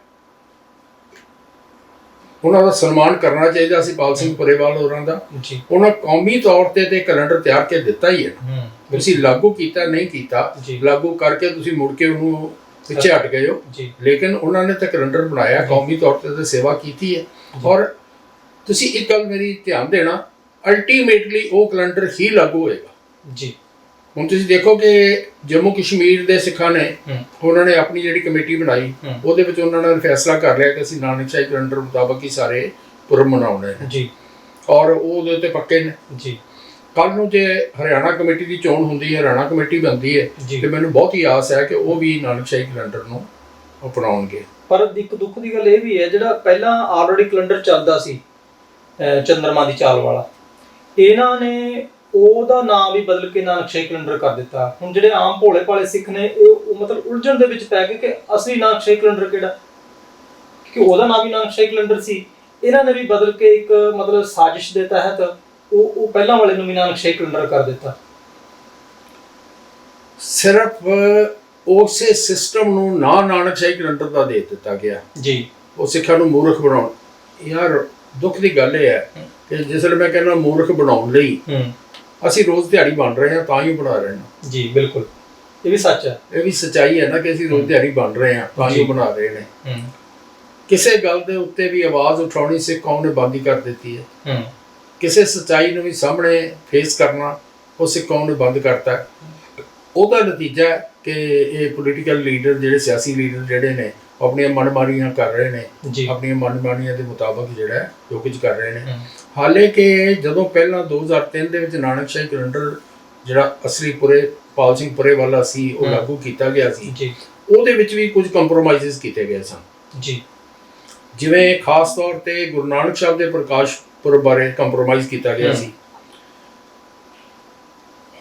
[SPEAKER 1] ਉਹਨਾਂ ਦਾ ਸਨਮਾਨ ਕਰਨਾ ਚਾਹੀਦਾ ਸੀ ਪਾਲ ਸਿੰਘ ਪੁਰੇਵਾਲ ਹੋਰਾਂ ਦਾ।
[SPEAKER 2] ਜੀ।
[SPEAKER 1] ਉਹਨਾਂ ਕੌਮੀ ਤੌਰ ਤੇ ਤੇ ਕੈਲੰਡਰ ਤਿਆਰ ਕੇ ਦਿੱਤਾ ਹੀ ਹੈ।
[SPEAKER 2] ਹੂੰ।
[SPEAKER 1] ਤੁਸੀਂ ਲਾਗੂ ਕੀਤਾ ਨਹੀਂ ਕੀਤਾ
[SPEAKER 2] ਜੀ।
[SPEAKER 1] ਲਾਗੂ ਕਰਕੇ ਤੁਸੀਂ ਮੁੜ ਕੇ ਉਹਨੂੰ ਪਿੱਛੇ ਹਟ ਗਏ ਹੋ।
[SPEAKER 2] ਜੀ।
[SPEAKER 1] ਲੇਕਿਨ ਉਹਨਾਂ ਨੇ ਤਾਂ ਕੈਲੰਡਰ ਬਣਾਇਆ ਕੌਮੀ ਤੌਰ ਤੇ ਤੇ ਸੇਵਾ ਕੀਤੀ ਹੈ। ਔਰ ਤੁਸੀਂ ਇੱਕ ਗੱਲ ਮੇਰੀ ਧਿਆਨ ਦੇਣਾ ਅਲਟੀਮੇਟਲੀ ਉਹ ਕੈਲੰਡਰ ਹੀ ਲਾਗੂ ਹੋਏਗਾ।
[SPEAKER 2] ਜੀ।
[SPEAKER 1] ਹੁਣ ਤੁਸੀਂ ਦੇਖੋ ਕਿ ਜੰਮੂ ਕਸ਼ਮੀਰ ਦੇ ਸਿੱਖਾਂ ਨੇ ਉਹਨਾਂ ਨੇ ਆਪਣੀ ਜਿਹੜੀ ਕਮੇਟੀ ਬਣਾਈ। ਉਹਦੇ ਵਿੱਚ ਉਹਨਾਂ ਨੇ ਫੈਸਲਾ ਕਰ ਲਿਆ ਕਿ ਅਸੀਂ ਨਾਨਕ ਸ਼ਾਹੀ ਕੈਲੰਡਰ ਮੁਤਾਬਕ ਹੀ ਸਾਰੇ ਪੁਰਬ ਮਨਾਉਣੇ ਨੇ।
[SPEAKER 2] ਜੀ।
[SPEAKER 1] ਔਰ ਉਹ ਉਹਦੇ ਉੱਤੇ ਪੱਕੇ ਨੇ।
[SPEAKER 2] ਜੀ।
[SPEAKER 1] ਕੱਲ ਨੂੰ ਜੇ ਹਰਿਆਣਾ ਕਮੇਟੀ ਦੀ ਚੋਣ ਹੁੰਦੀ ਹੈ ਹਰਿਆਣਾ ਕਮੇਟੀ ਬਣਦੀ ਹੈ
[SPEAKER 2] ਜੀ।
[SPEAKER 1] ਤੇ ਮੈਨੂੰ ਬਹੁਤ ਹੀ ਆਸ ਹੈ ਕਿ ਉਹ ਵੀ ਨਾਨਕ ਸ਼ਾਹੀ ਕੈਲੰਡਰ ਨੂੰ ਅਪਣਾਉਣਗੇ।
[SPEAKER 2] ਪਰ ਇੱਕ ਦੁੱਖ ਦੀ ਗੱਲ ਇਹ ਵੀ ਹੈ ਜਿਹੜਾ ਪਹਿਲਾਂ ਆਲਰੇਡੀ ਕੈਲੰਡਰ ਚੱਲਦਾ ਸੀ ਚੰਦਰਮਾ ਦੀ ਚਾਲ ਵਾਲਾ ਇਹਨਾਂ ਨੇ ਉਹਦਾ ਨਾਮ ਵੀ ਬਦਲ ਕੇ ਨਾਨਕਸ਼ਾਹੀ ਕੈਲੰਡਰ ਕਰ ਦਿੱਤਾ। ਹੁਣ ਜਿਹੜੇ ਆਮ ਭੋਲੇ ਭਾਲੇ ਸਿੱਖ ਨੇ ਇਹ ਉਹ ਮਤਲਬ ਉਲਝਣ ਦੇ ਵਿੱਚ ਪੈ ਗਏ ਕਿ ਅਸਲੀ ਨਾਨਕਸ਼ਾਹੀ ਕੈਲੰਡਰ ਕਿਹੜਾ? ਕਿ ਉਹਦਾ ਨਾਮ ਵੀ ਨਾਨਕਸ਼ਾਹੀ ਕੈਲੰਡਰ ਸੀ। ਇਹਨਾਂ ਨੇ ਵੀ ਬਦਲ ਕੇ ਇੱਕ ਮਤਲਬ ਸਾਜ਼ਿਸ਼ ਦੇ ਤਹਿਤ ਉਹ ਉਹ ਪਹਿਲਾਂ ਵਾਲੇ ਨੂੰ ਵੀ ਨਾਨਕਸ਼ਾਹੀ ਕੈਲੰਡਰ ਕਰ ਦਿੱਤਾ।
[SPEAKER 1] ਸਿਰਫ ਉਸੇ ਸਿਸਟਮ ਨੂੰ ਨਾ ਨਾਨਕ ਸ਼ਾਹੀ ਕੈਲੰਡਰ ਦਾ ਦੇ ਦਿੱਤਾ ਗਿਆ।
[SPEAKER 2] ਜੀ।
[SPEAKER 1] ਉਹ ਸਿੱਖਾਂ ਨੂੰ ਮੂਰਖ ਬਣਾਉਣ। ਯਾਰ ਦੁੱਖ ਦੀ ਗੱਲ ਇਹ ਹੈ ਕਿ ਜਿਸ ਵੇਲੇ ਮੈਂ ਕਹਿੰਦਾ ਮੂਰਖ ਬਣਾਉਣ ਲਈ
[SPEAKER 2] ਹੂੰ।
[SPEAKER 1] ਅਸੀਂ ਰੋਜ਼ ਦਿਹਾੜੀ ਬਣ ਰਹੇ ਹਾਂ ਤਾਂ ਹੀ ਬਣਾ ਰਹੇ ਹਾਂ
[SPEAKER 2] ਜੀ ਬਿਲਕੁਲ। ਇਹ ਵੀ ਸੱਚ ਹੈ।
[SPEAKER 1] ਇਹ ਵੀ ਸੱਚਾਈ ਹੈ ਨਾ ਕਿ ਅਸੀਂ ਰੋਜ਼ ਦਿਹਾੜੀ ਬਣ ਰਹੇ ਹਾਂ ਤਾਂ ਹੀ। ਉਹ ਬਣਾ ਰਹੇ ਨੇ।
[SPEAKER 2] ਹੂੰ।
[SPEAKER 1] ਕਿਸੇ ਗੱਲ ਦੇ ਉੱਤੇ ਵੀ ਆਵਾਜ਼ ਉਠਾਉਣੀ ਸਿੱਖ ਕੌਮ ਨੇ ਬੰਦ ਕਰ ਦਿੱਤੀ ਹੈ?
[SPEAKER 2] ਹੂੰ।
[SPEAKER 1] ਕਿਸੇ ਸੱਚਾਈ ਨੂੰ ਵੀ ਸਾਹਮਣੇ ਫੇਸ ਕਰਨਾ ਉਹ ਸਿੱਖ ਕੌਮ ਨੇ ਬੰਦ ਕਰਤਾ। ਉਹਦਾ ਨਤੀਜਾ ਹੈ ਕਿ ਇਹ ਪੋਲੀਟੀਕਲ ਲੀਡਰ ਜਿਹੜੇ ਸਿਆਸੀ ਲੀਡਰ ਜਿਹੜੇ ਨੇ ਆਪਣੀਆਂ ਮਨਮਾਨੀਆਂ ਕਰ ਰਹੇ ਨੇ ਆਪਣੀਆਂ ਮਨਮਾਨੀਆਂ ਦੇ ਮੁਤਾਬਕ ਜਿਹੜਾ ਜੋ ਕੁਝ ਕਰ ਰਹੇ ਨੇ। ਹਾਲੇ ਕਿ ਜਦੋਂ ਪਹਿਲਾਂ 2003 ਦੇ ਵਿੱਚ ਨਾਨਕ ਸ਼ਾਹੀ ਕੈਲੰਡਰ ਜਿਹੜਾ ਅਸਲੀ ਪੁਰੇ ਪਾਲ ਸਿੰਘ ਪੁਰੇ ਵਾਲਾ ਸੀ ਉਹ। ਲਾਗੂ ਕੀਤਾ ਗਿਆ ਸੀ।
[SPEAKER 2] ਜੀ।
[SPEAKER 1] ਉਹਦੇ ਵਿੱਚ ਵੀ ਕੁਝ ਕੰਪਰੋਮਾਈਜ਼ਸ ਕੀਤੇ ਗਏ ਸਨ।
[SPEAKER 2] ਜੀ।
[SPEAKER 1] ਜਿਵੇਂ ਖਾਸ ਤੌਰ ਤੇ ਗੁਰੂ ਨਾਨਕ ਸਾਹਿਬ ਦੇ ਪ੍ਰਕਾਸ਼ ਪੁਰਬ ਬਾਰੇ ਕੰਪਰੋਮਾਈਜ਼ ਕੀਤਾ ਗਿਆ। ਸੀ।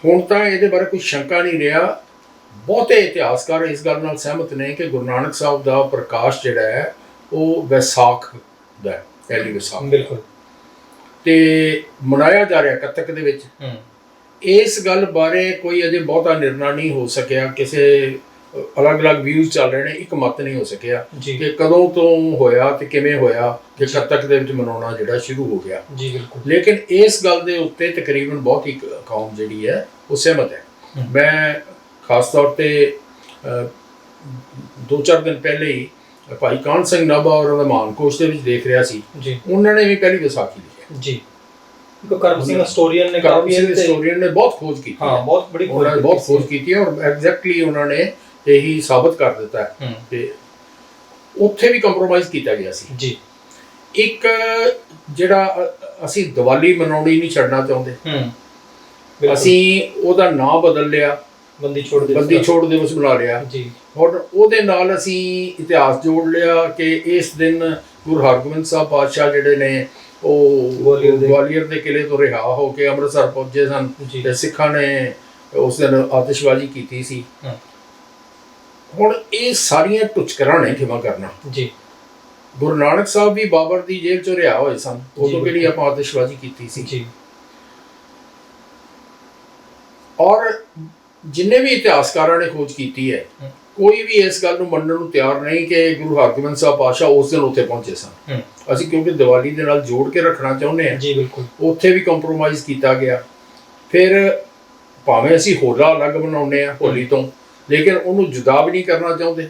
[SPEAKER 1] ਹੁਣ ਤਾਂ ਇਹਦੇ ਬਾਰੇ ਕੋਈ ਸ਼ੰਕਾ ਨਹੀਂ ਰਿਹਾ। ਬਹੁਤੇ ਇਤਿਹਾਸਕਾਰ ਇਸ ਗੱਲ ਨਾਲ ਸਹਿਮਤ ਨੇ ਕਿ ਗੁਰੂ ਨਾਨਕ ਸਾਹਿਬ ਦਾ ਪ੍ਰਕਾਸ਼ ਜਿਹੜਾ ਹੈ ਉਹ ਵਿਸਾਖ ਦਾ ਹੈ, ਪਹਿਲੀ ਵਿਸਾਖ।
[SPEAKER 2] ਬਿਲਕੁਲ।
[SPEAKER 1] ਤੇ ਮਨਾਇਆ ਜਾ ਰਿਹਾ ਕੱਤਕ ਦੇ ਵਿੱਚ। ਇਸ ਗੱਲ ਬਾਰੇ ਕੋਈ ਅਜੇ ਬਹੁਤਾ ਨਿਰਣਾ ਨਹੀਂ ਹੋ ਸਕਿਆ। ਕਿਸੇ ਅਲੱਗ-ਅਲੱਗ ਵਿਊਜ਼ ਚੱਲ ਰਹੇ ਨੇ ਇੱਕ ਮਤ ਨਹੀਂ ਹੋ ਸਕਿਆ ਕਿ ਕਦੋਂ ਤੋਂ ਹੋਇਆ ਤੇ ਕਿਵੇਂ ਹੋਇਆ ਕਿ ਕੱਤਕ ਦੇ ਵਿੱਚ ਮਨਾਉਣਾ ਜਿਹੜਾ ਸ਼ੁਰੂ ਹੋ ਗਿਆ।
[SPEAKER 2] ਜੀ ਬਿਲਕੁਲ।
[SPEAKER 1] ਲੇਕਿਨ ਇਸ ਗੱਲ ਦੇ ਉੱਤੇ ਤਕਰੀਬਨ ਬਹੁਤ ਹੀ ਕੌਮ ਜਿਹੜੀ ਹੈ ਉਹ ਸਹਿਮਤ ਹੈ। ਮੈਂ ਖਾਸ ਤੌਰ ਤੇ ਦੋ ਚਾਰ ਦਿਨ ਪਹਿਲੇ ਹੀ ਭਾਈ ਕਾਨ ਸਿੰਘ ਨਾਭਾ ਔਰ ਉਹਦਾ ਮਾਨਕੋਸ਼ ਦੇ ਵਿੱਚ ਦੇਖ ਰਿਹਾ ਸੀ।
[SPEAKER 2] ਜੀ।
[SPEAKER 1] ਉਹਨਾਂ ਨੇ ਵੀ ਪਹਿਲੀ ਵਿਸਾਖੀ ਲਿਖਿਆ
[SPEAKER 2] ਜੀ। ਇੱਕ ਕਰਮ ਸਿੰਘ ਹਿਸਟੋਰੀਅਨ ਨੇ
[SPEAKER 1] ਕਰਮ
[SPEAKER 2] ਕਾਫੀ
[SPEAKER 1] ਸਿੰਘ
[SPEAKER 2] ਇਹਦੇ
[SPEAKER 1] ਹਿਸਟੋਰੀਅਨ ਨੇ ਬਹੁਤ ਖੋਜ ਕੀਤੀ
[SPEAKER 2] ਹਾਂ ਬਹੁਤ ਬੜੀ
[SPEAKER 1] ਉਹਨਾਂ ਨੇ ਬਹੁਤ ਖੋਜ ਕੀਤੀ ਹੈ ਔਰ ਐਗਜ਼ੈਕਟਲੀ ਉਹਨਾਂ ਨੇ ਇਹੀ ਸਾਬਤ ਕਰ ਦਿੱਤਾ ਹੈ। ਤੇ ਉੱਥੇ ਵੀ ਕੰਪਰੋਮਾਈਜ਼ ਕੀਤਾ ਗਿਆ ਸੀ।
[SPEAKER 2] ਜੀ।
[SPEAKER 1] ਇੱਕ ਜਿਹੜਾ ਅਸੀਂ ਦੀਵਾਲੀ ਮਨਾਉਣੀ ਨਹੀਂ ਛੱਡਣਾ ਚਾਹੁੰਦੇ।
[SPEAKER 2] ਹੂੰ।
[SPEAKER 1] ਅਸੀਂ ਉਹਦਾ ਨਾਂ ਬਦਲ ਲਿਆ।
[SPEAKER 2] ਬੰਦੀ ਛੋੜ ਦੇ
[SPEAKER 1] ਬੰਦੀ ਛੋੜ ਦਿਵਸ ਬਣਾ ਲਿਆ।
[SPEAKER 2] ਜੀ।
[SPEAKER 1] ਔਰ ਉਹਦੇ ਨਾਲ ਅਸੀਂ ਇਤਿਹਾਸ ਜੋੜ ਲਿਆ ਕਿ ਇਸ ਦਿਨ ਗੁਰੂ ਹਰਗੋਬਿੰਦ ਸਾਹਿਬ ਪਾਤਸ਼ਾਹ ਜਿਹੜੇ ਨੇ ਉਹ
[SPEAKER 2] ਗਵਾਲੀਅਰ ਦੇ-
[SPEAKER 1] ਕਿਲੇ ਤੋਂ ਰਿਹਾ ਹੋ ਕੇ ਅੰਮ੍ਰਿਤਸਰ ਪਹੁੰਚੇ ਸਨ ਤੇ ਸਿੱਖਾਂ ਨੇ ਉਸ ਦਿਨ ਆਤਿਸ਼ਬਾਜ਼ੀ ਕੀਤੀ ਸੀ। ਹੁਣ ਇਹ ਸਾਰੀਆਂ ਟੁਚਕਰਾਂ ਨੇ ਕਿਵੇਂ ਕਰਨਾ।
[SPEAKER 2] ਜੀ।
[SPEAKER 1] ਗੁਰੂ ਨਾਨਕ ਸਾਹਿਬ ਵੀ ਬਾਬਰ ਦੀ ਜੇਲ੍ਹ ਚੋਂ ਰਿਹਾ ਹੋਏ ਸਨ। ਉਦੋਂ ਕਿਹੜੀ। ਆਪਾਂ ਆਤਿਸ਼ਬਾਜ਼ੀ ਕੀਤੀ ਸੀ।
[SPEAKER 2] ਜੀ।
[SPEAKER 1] ਔਰ ਜਿੰਨੇ ਵੀ ਇਤਿਹਾਸਕਾਰਾਂ ਨੇ ਖੋਜ ਕੀਤੀ ਹੈ। ਕੋਈ ਵੀ ਇਸ ਗੱਲ ਨੂੰ ਮੰਨਣ ਨੂੰ ਤਿਆਰ ਨਹੀਂ ਕਿ ਗੁਰੂ ਹਰਗੋਬਿੰਦ ਸਾਹਿਬ ਪਾਤਸ਼ਾਹ ਉਸ ਦਿਨ ਉੱਥੇ ਪਹੁੰਚੇ ਸਨ।
[SPEAKER 2] ਹੂੰ।
[SPEAKER 1] ਅਸੀਂ ਕਿਉਂਕਿ ਦੀਵਾਲੀ ਦੇ ਨਾਲ ਜੋੜ ਕੇ ਰੱਖਣਾ ਚਾਹੁੰਦੇ ਹਾਂ।
[SPEAKER 2] ਜੀ ਬਿਲਕੁਲ।
[SPEAKER 1] ਉੱਥੇ ਵੀ ਕੰਪਰੋਮਾਈਜ਼ ਕੀਤਾ ਗਿਆ। ਫਿਰ ਭਾਵੇਂ ਅਸੀਂ ਹੋਲਾ ਅਲੱਗ ਬਣਾਉਂਦੇ ਆ ਹੋਲੀ ਤੋਂ ਲੇਕਿਨ ਉਹਨੂੰ ਜੁਦਾ ਵੀ ਨਹੀਂ ਕਰਨਾ ਚਾਹੁੰਦੇ।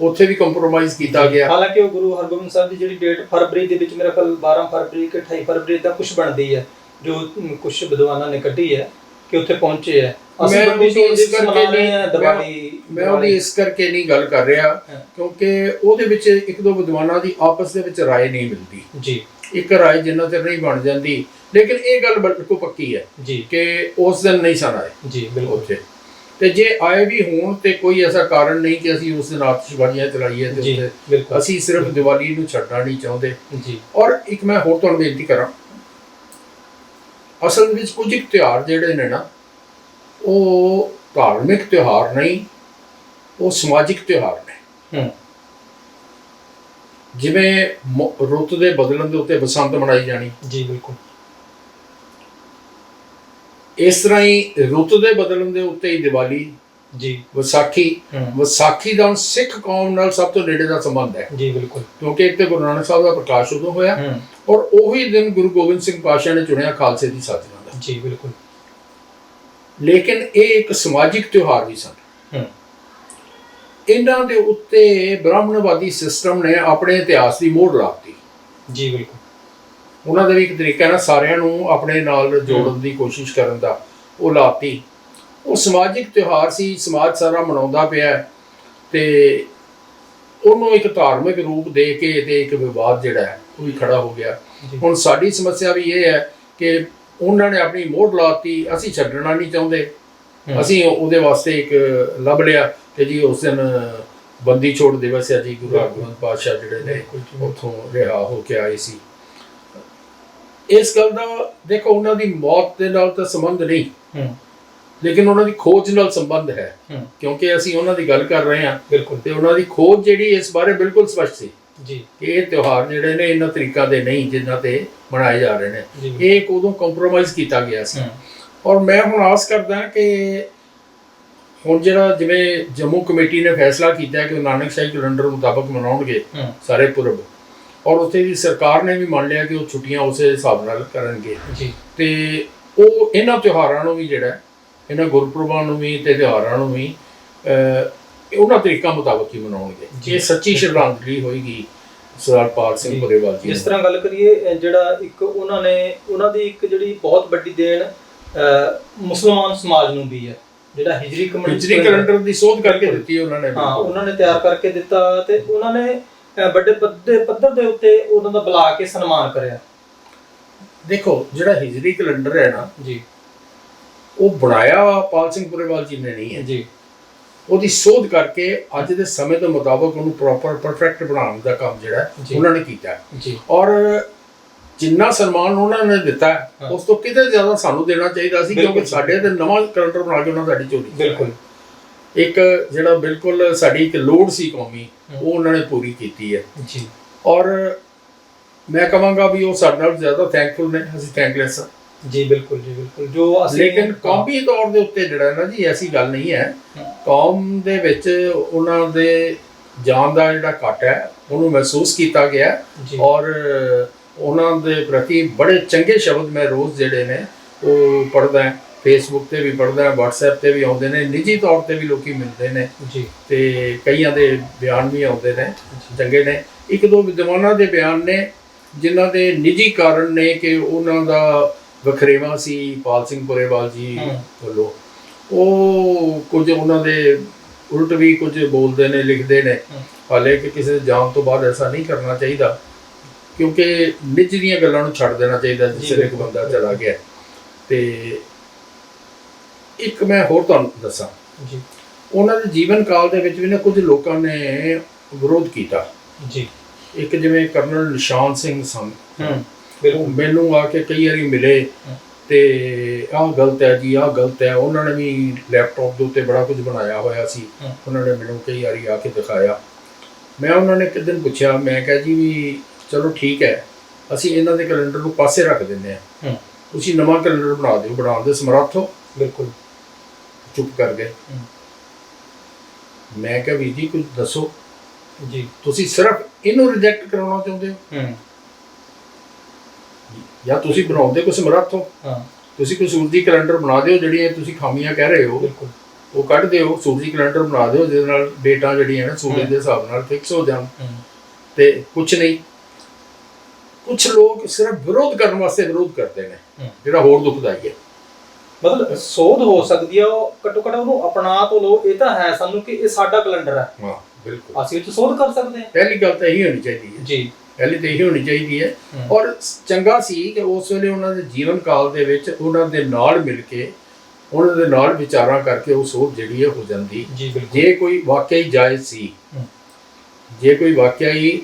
[SPEAKER 1] ਉੱਥੇ ਵੀ ਕੰਪਰੋਮਾਈਜ਼ ਕੀਤਾ ਗਿਆ।
[SPEAKER 2] ਹਾਲਾਂਕਿ ਉਹ ਗੁਰੂ ਹਰਗੋਬਿੰਦ ਸਾਹਿਬ ਦੀ ਜਿਹੜੀ ਡੇਟ ਫਰਵਰੀ ਦੇ ਵਿੱਚ ਮੇਰਾ ਖਿਆਲ 12 ਫਰਵਰੀ ਕਿ 28 ਫਰਵਰੀ ਦਾ ਕੁਝ ਬਣਦੀ ਹੈ ਜੋ ਕੁਝ ਵਿਦਵਾਨਾਂ ਨੇ ਕੱਢੀ ਹੈ ਕਿ ਉੱਥੇ ਪਹੁੰਚੇ ਹੈ। ਅਸੀਂ
[SPEAKER 1] ਮੈਂ
[SPEAKER 2] ਬੰਦੀ
[SPEAKER 1] ਉਹਦੀ
[SPEAKER 2] ਛੋੜ
[SPEAKER 1] ਇਸ
[SPEAKER 2] ਦਿਵਸ
[SPEAKER 1] ਕਰਕੇ
[SPEAKER 2] ਮਨਾ ਰਹੇ
[SPEAKER 1] ਨਹੀਂ-
[SPEAKER 2] ਹਾਂ ਦੀਵਾਲੀ
[SPEAKER 1] ਮੈਂ ਉਹਦੀ ਇਸ ਕਰਕੇ ਨਹੀਂ ਗੱਲ ਕਰ ਰਿਹਾ
[SPEAKER 2] ਹਾਂ।
[SPEAKER 1] ਕਿਉਂਕਿ ਉਹਦੇ ਵਿੱਚ ਇੱਕ ਦੋ ਵਿਦਵਾਨਾਂ ਦੀ ਆਪਸ ਦੇ ਵਿੱਚ رائے ਨਹੀਂ ਮਿਲਦੀ
[SPEAKER 2] ਜੀ
[SPEAKER 1] ਇੱਕ ਰਾਏ ਜਿੰਨਾ ਚਿਰ ਨਹੀਂ ਬਣ ਜਾਂਦੀ ਲੇਕਿਨ ਇਹ ਗੱਲ ਬਿਲਕੁਲ ਪੱਕੀ ਹੈ
[SPEAKER 2] ਜੀ
[SPEAKER 1] ਕਿ ਉਸ ਦਿਨ ਨਹੀਂ ਸਨ ਆਏ
[SPEAKER 2] ਜੀ ਬਿਲਕੁਲ
[SPEAKER 1] ਉੱਥੇ ਤੇ ਜੇ ਆਏ ਵੀ ਹੋਣ ਤੇ ਕੋਈ ਐਸਾ ਕਾਰਨ ਨਹੀਂ ਕਿ ਅਸੀਂ ਉਸ ਦਿਨ ਆਤਿਸ਼ਬਾਜ਼ੀਆਂ ਚਲਾਈਏ ਤੇ
[SPEAKER 2] ਜੀ
[SPEAKER 1] ਉੱਥੇ
[SPEAKER 2] ਬਿਲਕੁਲ
[SPEAKER 1] ਅਸੀਂ ਸਿਰਫ ਦੀਵਾਲੀ ਨੂੰ ਛੱਡਣਾ ਨਹੀਂ ਚਾਹੁੰਦੇ
[SPEAKER 2] ਜੀ
[SPEAKER 1] ਔਰ ਇੱਕ ਮੈਂ ਹੋਰ ਤੁਹਾਨੂੰ ਬੇਨਤੀ ਕਰਾਂ ਅਸਲ ਵਿੱਚ ਕੁਝ ਕੁ ਤਿਉਹਾਰ ਜਿਹੜੇ ਨੇ ਨਾ ਉਹ ਧਾਰਮਿਕ ਤਿਉਹਾਰ ਨਹੀਂ ਉਹ ਸਮਾਜਿਕ ਤਿਉਹਾਰ ਨੇ। ਜਿਵੇਂ ਰੁੱਤ ਦੇ ਬਦਲਣ ਦੇ ਉੱਤੇ ਬਸੰਤ ਮਨਾਈ ਜਾਣੀ।
[SPEAKER 2] ਜੀ ਬਿਲਕੁਲ।
[SPEAKER 1] ਇਸ ਤਰ੍ਹਾਂ ਹੀ ਰੁੱਤ ਦੇ ਬਦਲਣ ਦੇ ਉੱਤੇ ਹੀ ਦੀਵਾਲੀ
[SPEAKER 2] ਜੀ।
[SPEAKER 1] ਵਿਸਾਖੀ ਵਿਸਾਖੀ ਦਾ ਸਿੱਖ ਕੌਮ ਨਾਲ ਸਭ ਤੋਂ ਨੇੜੇ ਦਾ ਸੰਬੰਧ ਹੈ।
[SPEAKER 2] ਜੀ ਬਿਲਕੁਲ।
[SPEAKER 1] ਕਿਉਂਕਿ ਇੱਕ ਤੇ ਗੁਰੂ ਨਾਨਕ ਸਾਹਿਬ ਦਾ ਪ੍ਰਕਾਸ਼ ਉਦੋਂ ਹੋਇਆ ਔਰ ਉਹੀ ਦਿਨ ਗੁਰੂ ਗੋਬਿੰਦ ਸਿੰਘ ਪਾਤਸ਼ਾਹ ਨੇ ਚੁਣਿਆ ਖਾਲਸੇ ਦੀ ਸਾਜਨਾ ਦਾ।
[SPEAKER 2] ਜੀ ਬਿਲਕੁਲ।
[SPEAKER 1] ਲੇਕਿਨ ਇਹ ਇੱਕ ਸਮਾਜਿਕ ਤਿਉਹਾਰ ਵੀ ਸਨ। ਇਹਨਾਂ ਦੇ ਉੱਤੇ ਬ੍ਰਾਹਮਣਵਾਦੀ ਸਿਸਟਮ ਨੇ ਆਪਣੇ ਇਤਿਹਾਸ ਦੀ ਮੋਹਰ ਲਾਤੀ।
[SPEAKER 2] ਜੀ ਬਿਲਕੁਲ।
[SPEAKER 1] ਉਹਨਾਂ ਦਾ ਵੀ ਇੱਕ ਤਰੀਕਾ ਹੈ ਨਾ ਸਾਰਿਆਂ ਨੂੰ ਆਪਣੇ ਨਾਲ ਜੋੜਨ ਦੀ ਕੋਸ਼ਿਸ਼ ਕਰਨ ਦਾ ਉਹ ਲਾਤੀ। ਉਹ ਸਮਾਜਿਕ ਤਿਉਹਾਰ ਸੀ ਸਮਾਜ ਸਾਰਾ ਮਨਾਉਂਦਾ ਪਿਆ ਤੇ ਉਹਨੂੰ ਇੱਕ ਧਾਰਮਿਕ ਰੂਪ ਦੇ ਕੇ ਤੇ ਇੱਕ ਵਿਵਾਦ ਜਿਹੜਾ ਹੈ ਉਹ ਵੀ ਖੜਾ ਹੋ ਗਿਆ। ਹੁਣ ਸਾਡੀ ਸਮੱਸਿਆ ਵੀ ਇਹ ਹੈ ਕਿ ਉਹਨਾਂ ਨੇ ਆਪਣੀ ਮੋਹਰ ਲਾਤੀ ਅਸੀਂ ਛੱਡਣਾ ਨਹੀਂ ਚਾਹੁੰਦੇ। ਅਸੀਂ ਉਹਦੇ ਵਾਸਤੇ ਇੱਕ ਲੱਭ ਲਿਆ ਕਿ ਜੀ ਉਸ ਦਿਨ ਬੰਦੀ ਛੋੜ ਦਿਵਸ ਹੈ ਜੀ ਗੁਰੂ ਹਰਗੋਬਿੰਦ ਪਾਤਸ਼ਾਹ ਜਿਹੜੇ ਨੇ। ਉੱਥੋਂ ਰਿਹਾ ਹੋ ਕੇ ਆਏ ਸੀ। ਇਸ ਗੱਲ ਦਾ ਦੇਖੋ ਉਹਨਾਂ ਦੀ ਮੌਤ ਦੇ ਨਾਲ ਤਾਂ ਸੰਬੰਧ ਨਹੀਂ। ਲੇਕਿਨ ਉਹਨਾਂ ਦੀ ਖੋਜ ਨਾਲ ਸੰਬੰਧ ਹੂੰ। ਕਿਉਂਕਿ ਅਸੀਂ ਉਹਨਾਂ ਦੀ ਗੱਲ ਕਰ ਰਹੇ ਹਾਂ।
[SPEAKER 2] ਬਿਲਕੁਲ।
[SPEAKER 1] ਤੇ ਉਹਨਾਂ ਦੀ ਖੋਜ ਜਿਹੜੀ ਇਸ ਬਾਰੇ ਬਿਲਕੁਲ ਸਪਸ਼ਟ ਸੀ।
[SPEAKER 2] ਜੀ।
[SPEAKER 1] ਇਹ ਤਿਉਹਾਰ ਜਿਹੜੇ ਨੇ ਇਹਨਾਂ ਤਰੀਕਾ ਦੇ ਨਹੀਂ ਜਿਨ੍ਹਾਂ ਤੇ ਮਨਾਏ ਜਾ ਰਹੇ ਨੇ। ਇਹ ਇੱਕ ਉਦੋਂ ਕੰਪਰੋਮਾਈਜ਼ ਕੀਤਾ ਗਿਆ ਸੀ। ਔਰ ਮੈਂ ਹੁਣ ਆਸ ਕਰਦਾ ਕਿ ਹੁਣ ਜਿਹੜਾ ਜਿਵੇਂ ਜੰਮੂ ਕਮੇਟੀ ਨੇ ਫੈਸਲਾ ਕੀਤਾ ਕਿ ਉਹ ਨਾਨਕ ਸ਼ਾਹੀ ਕੈਲੰਡਰ ਮੁਤਾਬਕ ਮਨਾਉਣਗੇ ਸਾਰੇ ਪੁਰਬ। ਔਰ ਉੱਥੇ ਦੀ ਸਰਕਾਰ ਨੇ ਵੀ ਮੰਨ ਲਿਆ ਕਿ ਉਹ ਛੁੱਟੀਆਂ ਉਸੇ ਹਿਸਾਬ ਨਾਲ ਕਰਨਗੇ।
[SPEAKER 2] ਜੀ।
[SPEAKER 1] ਤੇ ਉਹ ਇਹਨਾਂ ਤਿਉਹਾਰਾਂ ਨੂੰ ਵੀ ਜਿਹੜਾ ਇਹਨਾਂ ਗੁਰਪੁਰਬਾਂ ਨੂੰ ਵੀ ਤੇ ਤਿਉਹਾਰਾਂ ਨੂੰ ਵੀ ਅਹ, ਉਹਨਾਂ ਤਰੀਕਾਂ ਮੁਤਾਬਕ ਹੀ ਮਨਾਉਣਗੇ।
[SPEAKER 2] ਜੀ।
[SPEAKER 1] ਇਹ ਸੱਚੀ ਸ਼ਰਧਾਂਜਲੀ ਹੋਏਗੀ ਸਰਦਾਰ ਪਾਲ ਸਿੰਘ। ਪੁਰੇਵਾਲ ਜੀ
[SPEAKER 2] ਜਿਸ। ਤਰ੍ਹਾਂ ਗੱਲ ਕਰੀਏ ਜਿਹੜਾ ਇੱਕ ਉਹਨਾਂ ਨੇ ਉਹਨਾਂ ਦੀ ਇੱਕ ਜਿਹੜੀ ਬਹੁਤ ਵੱਡੀ ਦੇਣ ਮੁਸਲਮਾਨ ਸਮਾਜ ਨੂੰ ਵੀ ਹੈ ਜਿਹੜਾ ਹਿਜਰੀ
[SPEAKER 1] ਹਿਜਰੀ ਕੈਲੰਡਰ ਦੀ ਸੋਧ ਕਰਕੇ ਦਿੱਤੀ ਉਹਨਾਂ ਨੇ
[SPEAKER 2] ਹਾਂ ਉਹਨਾਂ ਨੇ ਤਿਆਰ ਕਰਕੇ ਦਿੱਤਾ ਤੇ ਉਹਨਾਂ ਨੇ ਵੱਡੇ ਪੱਧਰ ਪੱਧਰ ਦੇ ਉੱਤੇ ਉਹਨਾਂ ਦਾ ਬੁਲਾ ਕੇ ਸਨਮਾਨ ਕਰਿਆ।
[SPEAKER 1] ਦੇਖੋ ਜਿਹੜਾ ਹਿਜਰੀ ਕੈਲੰਡਰ ਹੈ ਨਾ
[SPEAKER 2] ਜੀ।
[SPEAKER 1] ਉਹ ਬਣਾਇਆ ਪਾਲ ਸਿੰਘ ਪੁਰੇਵਾਲ ਜੀ ਨੇ ਨਹੀਂ ਹੈ।
[SPEAKER 2] ਜੀ।
[SPEAKER 1] ਉਹਦੀ ਸੋਧ ਕਰਕੇ ਅੱਜ ਦੇ ਸਮੇਂ ਦੇ ਮੁਤਾਬਕ ਉਹਨੂੰ ਪ੍ਰੋਪਰ ਪਰਫੈਕਟ ਬਣਾਉਣ ਦਾ ਕੰਮ ਜਿਹੜਾ। ਉਹਨਾਂ ਨੇ ਕੀਤਾ।
[SPEAKER 2] ਜੀ
[SPEAKER 1] ਔਰ ਜਿੰਨਾ ਸਨਮਾਨ ਉਹਨਾਂ ਨੇ ਦਿੱਤਾ। ਉਸ ਤੋਂ ਕਿਤੇ ਜ਼ਿਆਦਾ ਸਾਨੂੰ ਦੇਣਾ ਚਾਹੀਦਾ ਸੀ ਕਿਉਂਕਿ ਸਾਡੇ ਤੇ ਨਵਾਂ ਕੈਲੰਡਰ ਬਣਾ ਕੇ ਉਹਨਾਂ ਸਾਡੀ ਚੋਰੀ।
[SPEAKER 2] ਬਿਲਕੁਲ
[SPEAKER 1] ਇੱਕ ਜਿਹੜਾ ਬਿਲਕੁਲ ਸਾਡੀ ਇੱਕ ਲੋੜ ਸੀ ਕੌਮੀ। ਉਹ ਉਹਨਾਂ ਨੇ ਪੂਰੀ ਕੀਤੀ ਹੈ
[SPEAKER 2] ਜੀ
[SPEAKER 1] ਔਰ ਮੈਂ ਕਹਾਂਗਾ ਵੀ ਉਹ ਸਾਡੇ ਨਾਲ ਜ਼ਿਆਦਾ ਥੈਂਕਫੁਲ ਨੇ ਅਸੀਂ ਥੈਂਕਲੈਸ ਹਾਂ
[SPEAKER 2] ਜੀ ਬਿਲਕੁਲ ਜੀ ਬਿਲਕੁਲ। ਜੋ ਅਸੀਂ
[SPEAKER 1] ਲੇਕਿਨ ਕੌਮੀ ਤੌਰ ਦੇ ਉੱਤੇ ਜਿਹੜਾ ਨਾ ਜੀ ਐਸੀ ਗੱਲ ਨਹੀਂ ਹੈ। ਕੌਮ ਦੇ ਵਿੱਚ ਉਹਨਾਂ ਦੇ ਜਾਨ ਦਾ ਜਿਹੜਾ ਘਟ ਹੈ ਉਹਨੂੰ ਮਹਿਸੂਸ ਕੀਤਾ ਗਿਆ। ਔਰ ਉਹਨਾਂ ਦੇ ਪ੍ਰਤੀ ਬੜੇ ਚੰਗੇ ਸ਼ਬਦ ਮੈਂ ਰੋਜ਼ ਜਿਹੜੇ ਨੇ ਉਹ ਪੜ੍ਹਦਾ ਹਾਂ। ਫੇਸਬੁੱਕ ਤੇ ਵੀ ਪੜ੍ਹਦਾ ਹਾਂ WhatsApp ਤੇ ਵੀ ਆਉਂਦੇ ਨੇ ਨਿੱਜੀ ਤੌਰ ਤੇ ਵੀ ਲੋਕੀ ਮਿਲਦੇ ਨੇ।
[SPEAKER 2] ਜੀ।
[SPEAKER 1] ਤੇ ਕਈਆਂ ਦੇ ਬਿਆਨ ਵੀ ਆਉਂਦੇ ਨੇ ਚੰਗੇ ਨੇ। ਇੱਕ ਦੋ ਵਿਦਵਾਨਾਂ ਦੇ ਬਿਆਨ ਨੇ ਜਿਨ੍ਹਾਂ ਦੇ ਨਿੱਜੀ ਕਾਰਨ ਨੇ ਕਿ ਉਹਨਾਂ ਦਾ ਵਖਰੇਵਾ ਸੀ ਪਾਲ ਸਿੰਘ ਪੁਰੇਵਾਲ ਜੀ। ਵੱਲੋਂ। ਉਹ ਕੁਝ ਉਹਨਾਂ ਦੇ ਉਲਟ ਵੀ ਕੁਝ ਬੋਲਦੇ ਨੇ ਲਿਖਦੇ ਨੇ। ਹਾਲੇ ਕਿ ਕਿਸੇ ਦੇ ਜਾਣ ਤੋਂ ਬਾਅਦ ਐਸਾ ਨਹੀਂ ਕਰਨਾ ਚਾਹੀਦਾ। ਕਿਉਂਕਿ ਨਿੱਜ ਦੀਆਂ ਗੱਲਾਂ ਨੂੰ ਛੱਡ ਦੇਣਾ ਚਾਹੀਦਾ ਜਿਸ ਇੱਕ ਬੰਦਾ ਚਲਾ ਗਿਆ। ਤੇ ਇੱਕ ਮੈਂ ਹੋਰ ਤੁਹਾਨੂੰ ਦੱਸਾਂ।
[SPEAKER 2] ਜੀ।
[SPEAKER 1] ਉਹਨਾਂ ਦੇ ਜੀਵਨ ਕਾਲ ਦੇ ਵਿੱਚ ਵੀ ਨਾ ਕੁਝ ਲੋਕਾਂ ਨੇ ਵਿਰੋਧ ਕੀਤਾ।
[SPEAKER 2] ਜੀ।
[SPEAKER 1] ਇੱਕ ਜਿਵੇਂ ਕਰਨਲ ਨਿਸ਼ਾਨ ਸਿੰਘ ਸਨ।
[SPEAKER 2] ਬਿਲਕੁਲ
[SPEAKER 1] ਮੈਨੂੰ ਆ ਕੇ ਕਈ ਵਾਰੀ ਮਿਲੇ। ਤੇ ਆਹ ਗਲਤ ਹੈ ਜੀ ਆਹ ਗਲਤ ਹੈ। ਉਹਨਾਂ ਨੇ ਵੀ ਲੈਪਟਾਪ ਦੇ ਉੱਤੇ ਬੜਾ ਕੁਝ ਬਣਾਇਆ ਹੋਇਆ ਸੀ। ਉਹਨਾਂ ਨੇ ਮੈਨੂੰ ਕਈ ਵਾਰੀ ਆ ਕੇ ਦਿਖਾਇਆ। ਮੈਂ ਉਹਨਾਂ ਨੇ ਇੱਕ ਦਿਨ ਪੁੱਛਿਆ ਮੈਂ ਕਿਹਾ ਜੀ ਵੀ ਚਲੋ ਠੀਕ ਹੈ ਅਸੀਂ ਇਹਨਾਂ ਦੇ ਕੈਲੰਡਰ ਨੂੰ ਪਾਸੇ ਰੱਖ ਦਿੰਦੇ ਹਾਂ।
[SPEAKER 2] ਹੂੰ।
[SPEAKER 1] ਤੁਸੀਂ ਨਵਾਂ ਕੈਲੰਡਰ ਬਣਾ ਦਿਓ ਬਣਾਉਣ ਦੇ ਸਮਰੱਥ ਹੋ?
[SPEAKER 2] ਬਿਲਕੁਲ।
[SPEAKER 1] ਚੁੱਪ ਕਰ ਗਏ। ਮੈਂ ਕਿਹਾ ਵੀਰ ਜੀ ਕੁਝ ਦੱਸੋ।
[SPEAKER 2] ਜੀ।
[SPEAKER 1] ਤੁਸੀਂ ਸਿਰਫ ਇਹਨੂੰ ਰਿਜੈਕਟ ਕਰਾਉਣਾ ਚਾਹੁੰਦੇ ਹੂੰ। ਜਾਂ ਤੁਸੀਂ ਬਣਾਉਂਦੇ ਕੁਝ ਸਮਰੱਥ ਹੋ?
[SPEAKER 2] ਹਾਂ।
[SPEAKER 1] ਤੁਸੀਂ ਕੋਈ ਸੂਰਜੀ ਕੈਲੰਡਰ ਬਣਾ ਦਿਓ ਜਿਹੜੀਆਂ ਤੁਸੀਂ ਖਾਮੀਆਂ ਕਹਿ ਰਹੇ ਹੋ।
[SPEAKER 2] ਬਿਲਕੁਲ।
[SPEAKER 1] ਉਹ ਕੱਢ ਦਿਓ ਸੂਰਜੀ ਕੈਲੰਡਰ ਬਣਾ ਦਿਓ ਜਿਹਦੇ ਨਾਲ ਡੇਟਾ ਜਿਹੜੀਆਂ ਨੇ ਸੂਰਜ। ਦੇ ਹਿਸਾਬ ਨਾਲ ਫਿਕਸ ਹੋ ਜਾਣ।
[SPEAKER 2] ਹੂੰ।
[SPEAKER 1] ਤੇ ਕੁਝ ਨਹੀਂ। ਕੁਝ ਲੋਕ ਸਿਰਫ ਵਿਰੋਧ ਕਰਨ ਵਾਸਤੇ ਵਿਰੋਧ ਕਰਦੇ ਨੇ। ਜਿਹੜਾ ਹੋਰ ਦੁਖਦਾਈ ਹੈ।
[SPEAKER 2] ਮਤਲਬ ਸੋਧ ਹੋ ਸਕਦੀ ਆ ਉਹ ਘੱਟੋ ਘੱਟ ਉਹਨੂੰ ਅਪਣਾ ਤੋਂ ਲੋ ਇਹ ਤਾਂ ਹੈ ਸਾਨੂੰ ਕਿ ਇਹ ਸਾਡਾ ਕੈਲੰਡਰ ਹੈ।
[SPEAKER 1] ਹਾਂ ਬਿਲਕੁਲ।
[SPEAKER 2] ਅਸੀਂ ਇਹ ਸੋਧ ਕਰ ਸਕਦੇ ਹਾਂ।
[SPEAKER 1] ਪਹਿਲੀ ਗੱਲ ਤਾਂ ਇਹੀ ਹੋਣੀ ਚਾਹੀਦੀ ਹੈ।
[SPEAKER 2] ਜੀ।
[SPEAKER 1] ਪਹਿਲੀ ਤਾਂ ਇਹੀ ਹੋਣੀ ਚਾਹੀਦੀ ਹੈ। ਔਰ ਚੰਗਾ ਸੀ ਕਿ ਉਸ ਵੇਲੇ ਉਹਨਾਂ ਦੇ ਜੀਵਨ ਕਾਲ ਦੇ ਵਿੱਚ ਉਹਨਾਂ ਦੇ ਨਾਲ ਮਿਲ ਕੇ ਉਹਨਾਂ ਦੇ ਨਾਲ ਵਿਚਾਰਾਂ ਕਰਕੇ ਉਹ ਸੋਧ ਜਿਹੜੀ ਹੈ ਹੋ ਜਾਂਦੀ
[SPEAKER 2] ਜੀ
[SPEAKER 1] ਕੋਈ ਵਾਕਿਆ ਹੀ ਜਾਇਜ਼ ਸੀ। ਜੇ ਕੋਈ ਵਾਕਿਆ ਹੀ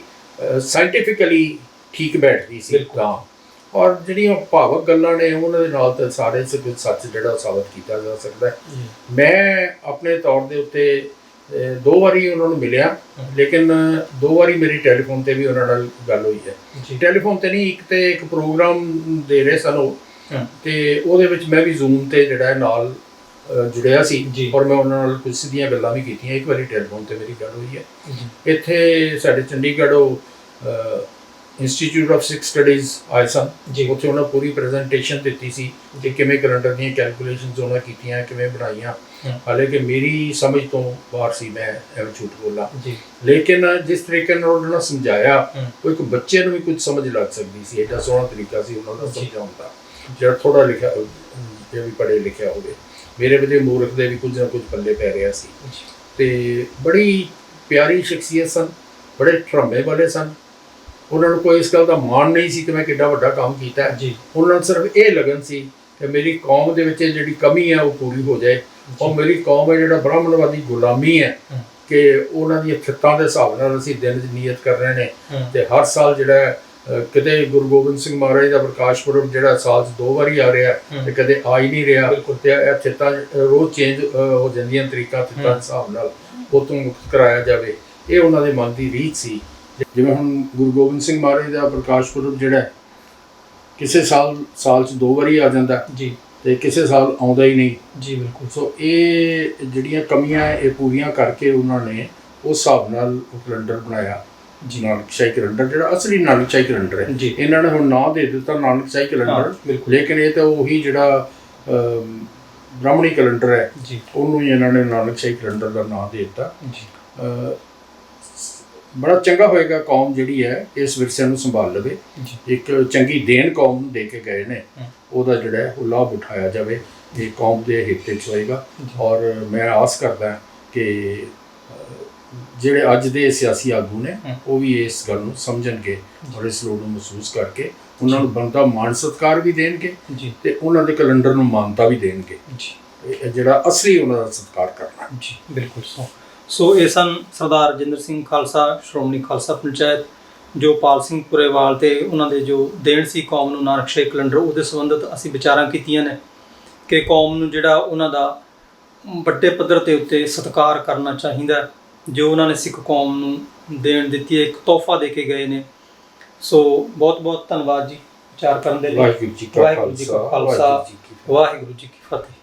[SPEAKER 1] ਸਾਇੰਟੀਫਿਕਲੀ ਠੀਕ ਬੈਠਦੀ ਸੀ। ਤਾਂ ਔਰ ਜਿਹੜੀਆਂ ਭਾਵਕ ਗੱਲਾਂ ਨੇ ਉਹਨਾਂ ਦੇ ਨਾਲ ਤਾਂ ਸਾਰੇ ਸੱਚ ਜਿਹੜਾ ਸਾਬਤ ਕੀਤਾ ਜਾ ਸਕਦਾ ਹੈ ਮੈਂ ਆਪਣੇ ਤੌਰ ਦੇ ਉੱਤੇ ਦੋ ਵਾਰੀ ਉਹਨਾਂ ਨੂੰ ਮਿਲਿਆ। ਲੇਕਿਨ ਦੋ ਵਾਰੀ ਮੇਰੀ ਟੈਲੀਫੋਨ ਤੇ ਵੀ ਉਹਨਾਂ ਨਾਲ ਗੱਲ ਹੋਈ ਹੈ ਟੈਲੀਫੋਨ ਤੇ ਨਹੀਂ ਇੱਕ ਤੇ ਇੱਕ ਪ੍ਰੋਗਰਾਮ ਦੇ ਰਹੇ ਸਨ ਉਹ। ਤੇ ਉਹਦੇ ਵਿੱਚ ਮੈਂ ਵੀ ਜ਼ੂਮ ਤੇ ਜਿਹੜਾ ਨਾਲ ਜੁੜਿਆ ਸੀ। ਔਰ ਮੈਂ ਉਹਨਾਂ ਨਾਲ ਕੁਝ ਸਿੱਧੀਆਂ ਗੱਲਾਂ ਵੀ ਕੀਤੀਆਂ ਇੱਕ ਵਾਰੀ ਟੈਲੀਫੋਨ ਤੇ ਮੇਰੀ ਗੱਲ ਹੋਈ ਹੈ ਇੱਥੇ ਸਾਡੇ ਚੰਡੀਗੜ੍ਹ ਉਹ ਇੰਸਟੀਚਿਊਟ ਆਫ ਸਿਕਸ ਸਟੱਡੀਜ਼ ਆਏ ਸਨ ਉੱਥੇ ਉਹਨਾਂ ਪੂਰੀ ਪ੍ਰੈਜੈਂਟੇਸ਼ਨ ਦਿੱਤੀ ਸੀ ਕਿ ਕਿਵੇਂ ਕੈਲੰਡਰ ਦੀਆਂ ਕੈਲਕੂਲੇਸ਼ਨਸ ਉਹਨਾਂ ਕੀਤੀਆਂ ਕਿਵੇਂ ਬਣਾਈਆਂ। ਹਾਲਾਂਕਿ ਮੇਰੀ ਸਮਝ ਤੋਂ ਬਾਹਰ ਸੀ ਮੈਂ ਐਵੇਂ ਝੂਠ ਬੋਲਾਂ।
[SPEAKER 2] ਜੀ।
[SPEAKER 1] ਲੇਕਿਨ ਜਿਸ ਤਰੀਕੇ ਨਾਲ ਉਹਨਾਂ ਨੇ ਸਮਝਾਇਆ। ਉਹ ਇੱਕ ਬੱਚੇ ਨੂੰ ਵੀ ਕੁਝ ਸਮਝ ਲੱਗ ਸਕਦੀ ਸੀ। ਐਡਾ ਸੋਹਣਾ ਤਰੀਕਾ ਸੀ ਉਹਨਾਂ ਦਾ। ਸਮਝਾਉਣ ਦਾ। ਜਿਹੜਾ ਥੋੜਾ ਲਿਖਿਆ ਜੇ ਵੀ ਪੜ੍ਹੇ ਲਿਖਿਆ ਹੋਵੇ। ਮੇਰੇ ਵਜੇ ਮੂਰਖ ਦੇ ਵੀ ਕੁਝ ਨਾ ਕੁਝ ਪੱਲੇ ਪੈ ਰਿਹਾ ਸੀ। ਤੇ ਬੜੀ ਪਿਆਰੀ ਸ਼ਖਸੀਅਤ ਸਨ ਬੜੇ ਠਰਮੇ ਵਾਲੇ ਸਨ। ਉਹਨਾਂ ਨੂੰ ਕੋਈ ਇਸ ਗੱਲ ਦਾ ਮਾਣ ਨਹੀਂ ਸੀ ਕਿ ਮੈਂ ਕਿੱਡਾ ਵੱਡਾ ਕੰਮ ਕੀਤਾ।
[SPEAKER 2] ਜੀ।
[SPEAKER 1] ਉਹਨਾਂ ਨੂੰ ਸਿਰਫ ਇਹ ਲਗਨ ਸੀ ਕਿ ਮੇਰੀ ਕੌਮ ਦੇ ਵਿੱਚ ਜਿਹੜੀ ਕਮੀ ਹੈ ਉਹ ਪੂਰੀ ਹੋ ਜਾਏ। ਔਰ ਮੇਰੀ ਕੌਮ ਹੈ ਜਿਹੜਾ ਬ੍ਰਾਹਮਣਵਾਦੀ ਗੁਲਾਮੀ ਹੈ। ਕਿ ਉਹਨਾਂ ਦੀਆਂ ਖਿੱਤਾਂ ਦੇ ਹਿਸਾਬ ਨਾਲ ਅਸੀਂ ਦਿਨ ਦੀ ਨੀਅਤ ਕਰ ਰਹੇ ਨੇ। ਤੇ ਹਰ ਸਾਲ ਜਿਹੜਾ ਕਿਤੇ ਗੁਰੂ ਗੋਬਿੰਦ ਸਿੰਘ ਮਹਾਰਾਜ ਦਾ ਪ੍ਰਕਾਸ਼ ਪੁਰਬ ਜਿਹੜਾ ਸਾਲ 'ਚ ਦੋ ਵਾਰੀ ਆ ਰਿਹਾ। ਤੇ ਕਦੇ ਆ ਹੀ ਨਹੀਂ ਰਿਹਾ। ਤੇ ਇਹ ਅਹ, ਰੋਜ਼ ਚੇਂਜ ਹੋ ਜਾਂਦੀਆਂ ਤਰੀਕਾ ਖਿੱਤਾਂ ਦੇ। ਹਿਸਾਬ ਨਾਲ ਉਹ ਤੋਂ ਮੁਕਤ ਕਰਾਇਆ ਜਾਵੇ ਇਹ ਉਹਨਾਂ ਦੇ ਮਨ ਦੀ ਰੀਤ ਸੀ ਜਿਵੇਂ ਹੁਣ ਗੁਰੂ ਗੋਬਿੰਦ ਸਿੰਘ ਮਹਾਰਾਜ ਦਾ ਪ੍ਰਕਾਸ਼ ਪੁਰਬ ਜਿਹੜਾ ਕਿਸੇ ਸਾਲ ਸਾਲ 'ਚ ਦੋ ਵਾਰੀ ਆ ਜਾਂਦਾ
[SPEAKER 2] ਜੀ
[SPEAKER 1] ਤੇ ਕਿਸੇ ਸਾਲ ਆਉਂਦਾ ਹੀ ਨਹੀਂ।
[SPEAKER 2] ਜੀ ਬਿਲਕੁਲ।
[SPEAKER 1] ਸੋ ਇਹ ਜਿਹੜੀਆਂ ਕਮੀਆਂ ਇਹ ਪੂਰੀਆਂ ਕਰਕੇ ਉਹਨਾਂ ਨੇ ਉਸ ਹਿਸਾਬ ਨਾਲ ਉਹ ਕੈਲੰਡਰ ਬਣਾਇਆ।
[SPEAKER 2] ਜੀ।
[SPEAKER 1] ਨਾਨਕਸ਼ਾਹੀ ਕੈਲੰਡਰ ਜਿਹੜਾ ਅਸਲੀ ਨਾਨਕਸ਼ਾਹੀ ਕੈਲੰਡਰ ਹੈ।
[SPEAKER 2] ਜੀ।
[SPEAKER 1] ਇਹਨਾਂ ਨੇ ਹੁਣ ਨਾਂ ਦੇ ਦਿੱਤਾ ਨਾਨਕਸ਼ਾਹੀ
[SPEAKER 2] ਹਾਂ
[SPEAKER 1] ਕੈਲੰਡਰ
[SPEAKER 2] ਬਿਲਕੁਲ।
[SPEAKER 1] ਲੇਕਿਨ ਇਹ ਤਾਂ ਉਹੀ ਜਿਹੜਾ ਬ੍ਰਾਹਮਣੀ ਕੈਲੰਡਰ ਹੈ।
[SPEAKER 2] ਜੀ।
[SPEAKER 1] ਉਹਨੂੰ ਹੀ ਇਹਨਾਂ ਨੇ ਨਾਨਕਸ਼ਾਹੀ ਕੈਲੰਡਰ ਦਾ ਨਾਂ ਦੇ ਦਿੱਤਾ।
[SPEAKER 2] ਜੀ।
[SPEAKER 1] ਬੜਾ ਚੰਗਾ ਹੋਏਗਾ ਕੌਮ ਜਿਹੜੀ ਹੈ ਇਸ ਵਿਰਸੇ ਨੂੰ ਸੰਭਾਲ ਲਵੇ। ਇੱਕ ਚੰਗੀ ਦੇਣ ਕੌਮ ਦੇ ਕੇ ਗਏ ਨੇ। ਉਹਦਾ ਜਿਹੜਾ ਹੈ ਉਹ ਲਾਭ ਉਠਾਇਆ ਜਾਵੇ ਇਹ ਕੌਮ ਦੇ ਹਿੱਤ ਵਿੱਚ ਹੋਏਗਾ। ਔਰ ਮੈਂ ਆਸ ਕਰਦਾ ਕਿ ਜਿਹੜੇ ਅੱਜ ਦੇ ਸਿਆਸੀ ਆਗੂ ਨੇ। ਉਹ ਵੀ ਇਸ ਗੱਲ ਨੂੰ ਸਮਝਣਗੇ ਔਰ ਇਸ ਲੋੜ ਨੂੰ ਮਹਿਸੂਸ ਕਰਕੇ ਉਹਨਾਂ ਨੂੰ ਬਣਦਾ ਮਾਣ ਸਤਿਕਾਰ ਵੀ ਦੇਣਗੇ
[SPEAKER 2] ਜੀ।
[SPEAKER 1] ਤੇ ਉਹਨਾਂ ਦੇ ਕੈਲੰਡਰ ਨੂੰ ਮਾਨਤਾ ਵੀ ਦੇਣਗੇ।
[SPEAKER 2] ਜੀ।
[SPEAKER 1] ਜਿਹੜਾ ਅਸਲੀ ਉਹਨਾਂ ਦਾ ਸਤਿਕਾਰ ਕਰਨਾ।
[SPEAKER 2] ਜੀ ਬਿਲਕੁਲ ਸੋ ਸੋ ਇਹ ਸਨ ਸਰਦਾਰ ਰਜਿੰਦਰ ਸਿੰਘ ਖਾਲਸਾ ਸ਼੍ਰੋਮਣੀ ਖਾਲਸਾ ਪੰਚਾਇਤ ਜੋ ਪਾਲ ਸਿੰਘ ਪੁਰੇਵਾਲ ਤੇ ਉਹਨਾਂ ਦੇ ਜੋ ਦੇਣ ਸੀ ਕੌਮ ਨੂੰ ਨਾਨਕਸ਼ਾਹੀ ਕੈਲੰਡਰ ਉਹਦੇ ਸੰਬੰਧਿਤ ਅਸੀਂ ਵਿਚਾਰਾਂ ਕੀਤੀਆਂ ਨੇ ਕਿ ਕੌਮ ਨੂੰ ਜਿਹੜਾ ਉਹਨਾਂ ਦਾ ਵੱਡੇ ਪੱਧਰ ਤੇ ਉੱਤੇ ਸਤਿਕਾਰ ਕਰਨਾ ਚਾਹੀਦਾ ਜੋ ਉਹਨਾਂ ਨੇ ਸਿੱਖ ਕੌਮ ਨੂੰ ਦੇਣ ਦਿੱਤੀ ਹੈ ਇੱਕ ਤੋਹਫਾ ਦੇ ਕੇ ਗਏ ਨੇ। ਸੋ ਬਹੁਤ ਬਹੁਤ ਧੰਨਵਾਦ ਜੀ ਵਿਚਾਰ ਕਰਨ ਦੇ ਲਈ।
[SPEAKER 1] ਵਾਹਿਗੁਰੂ ਜੀ ਕਾ ਖਾਲਸਾ
[SPEAKER 2] ਵਾਹਿਗੁਰੂ ਜੀ ਕੀ ਫਤਿਹ।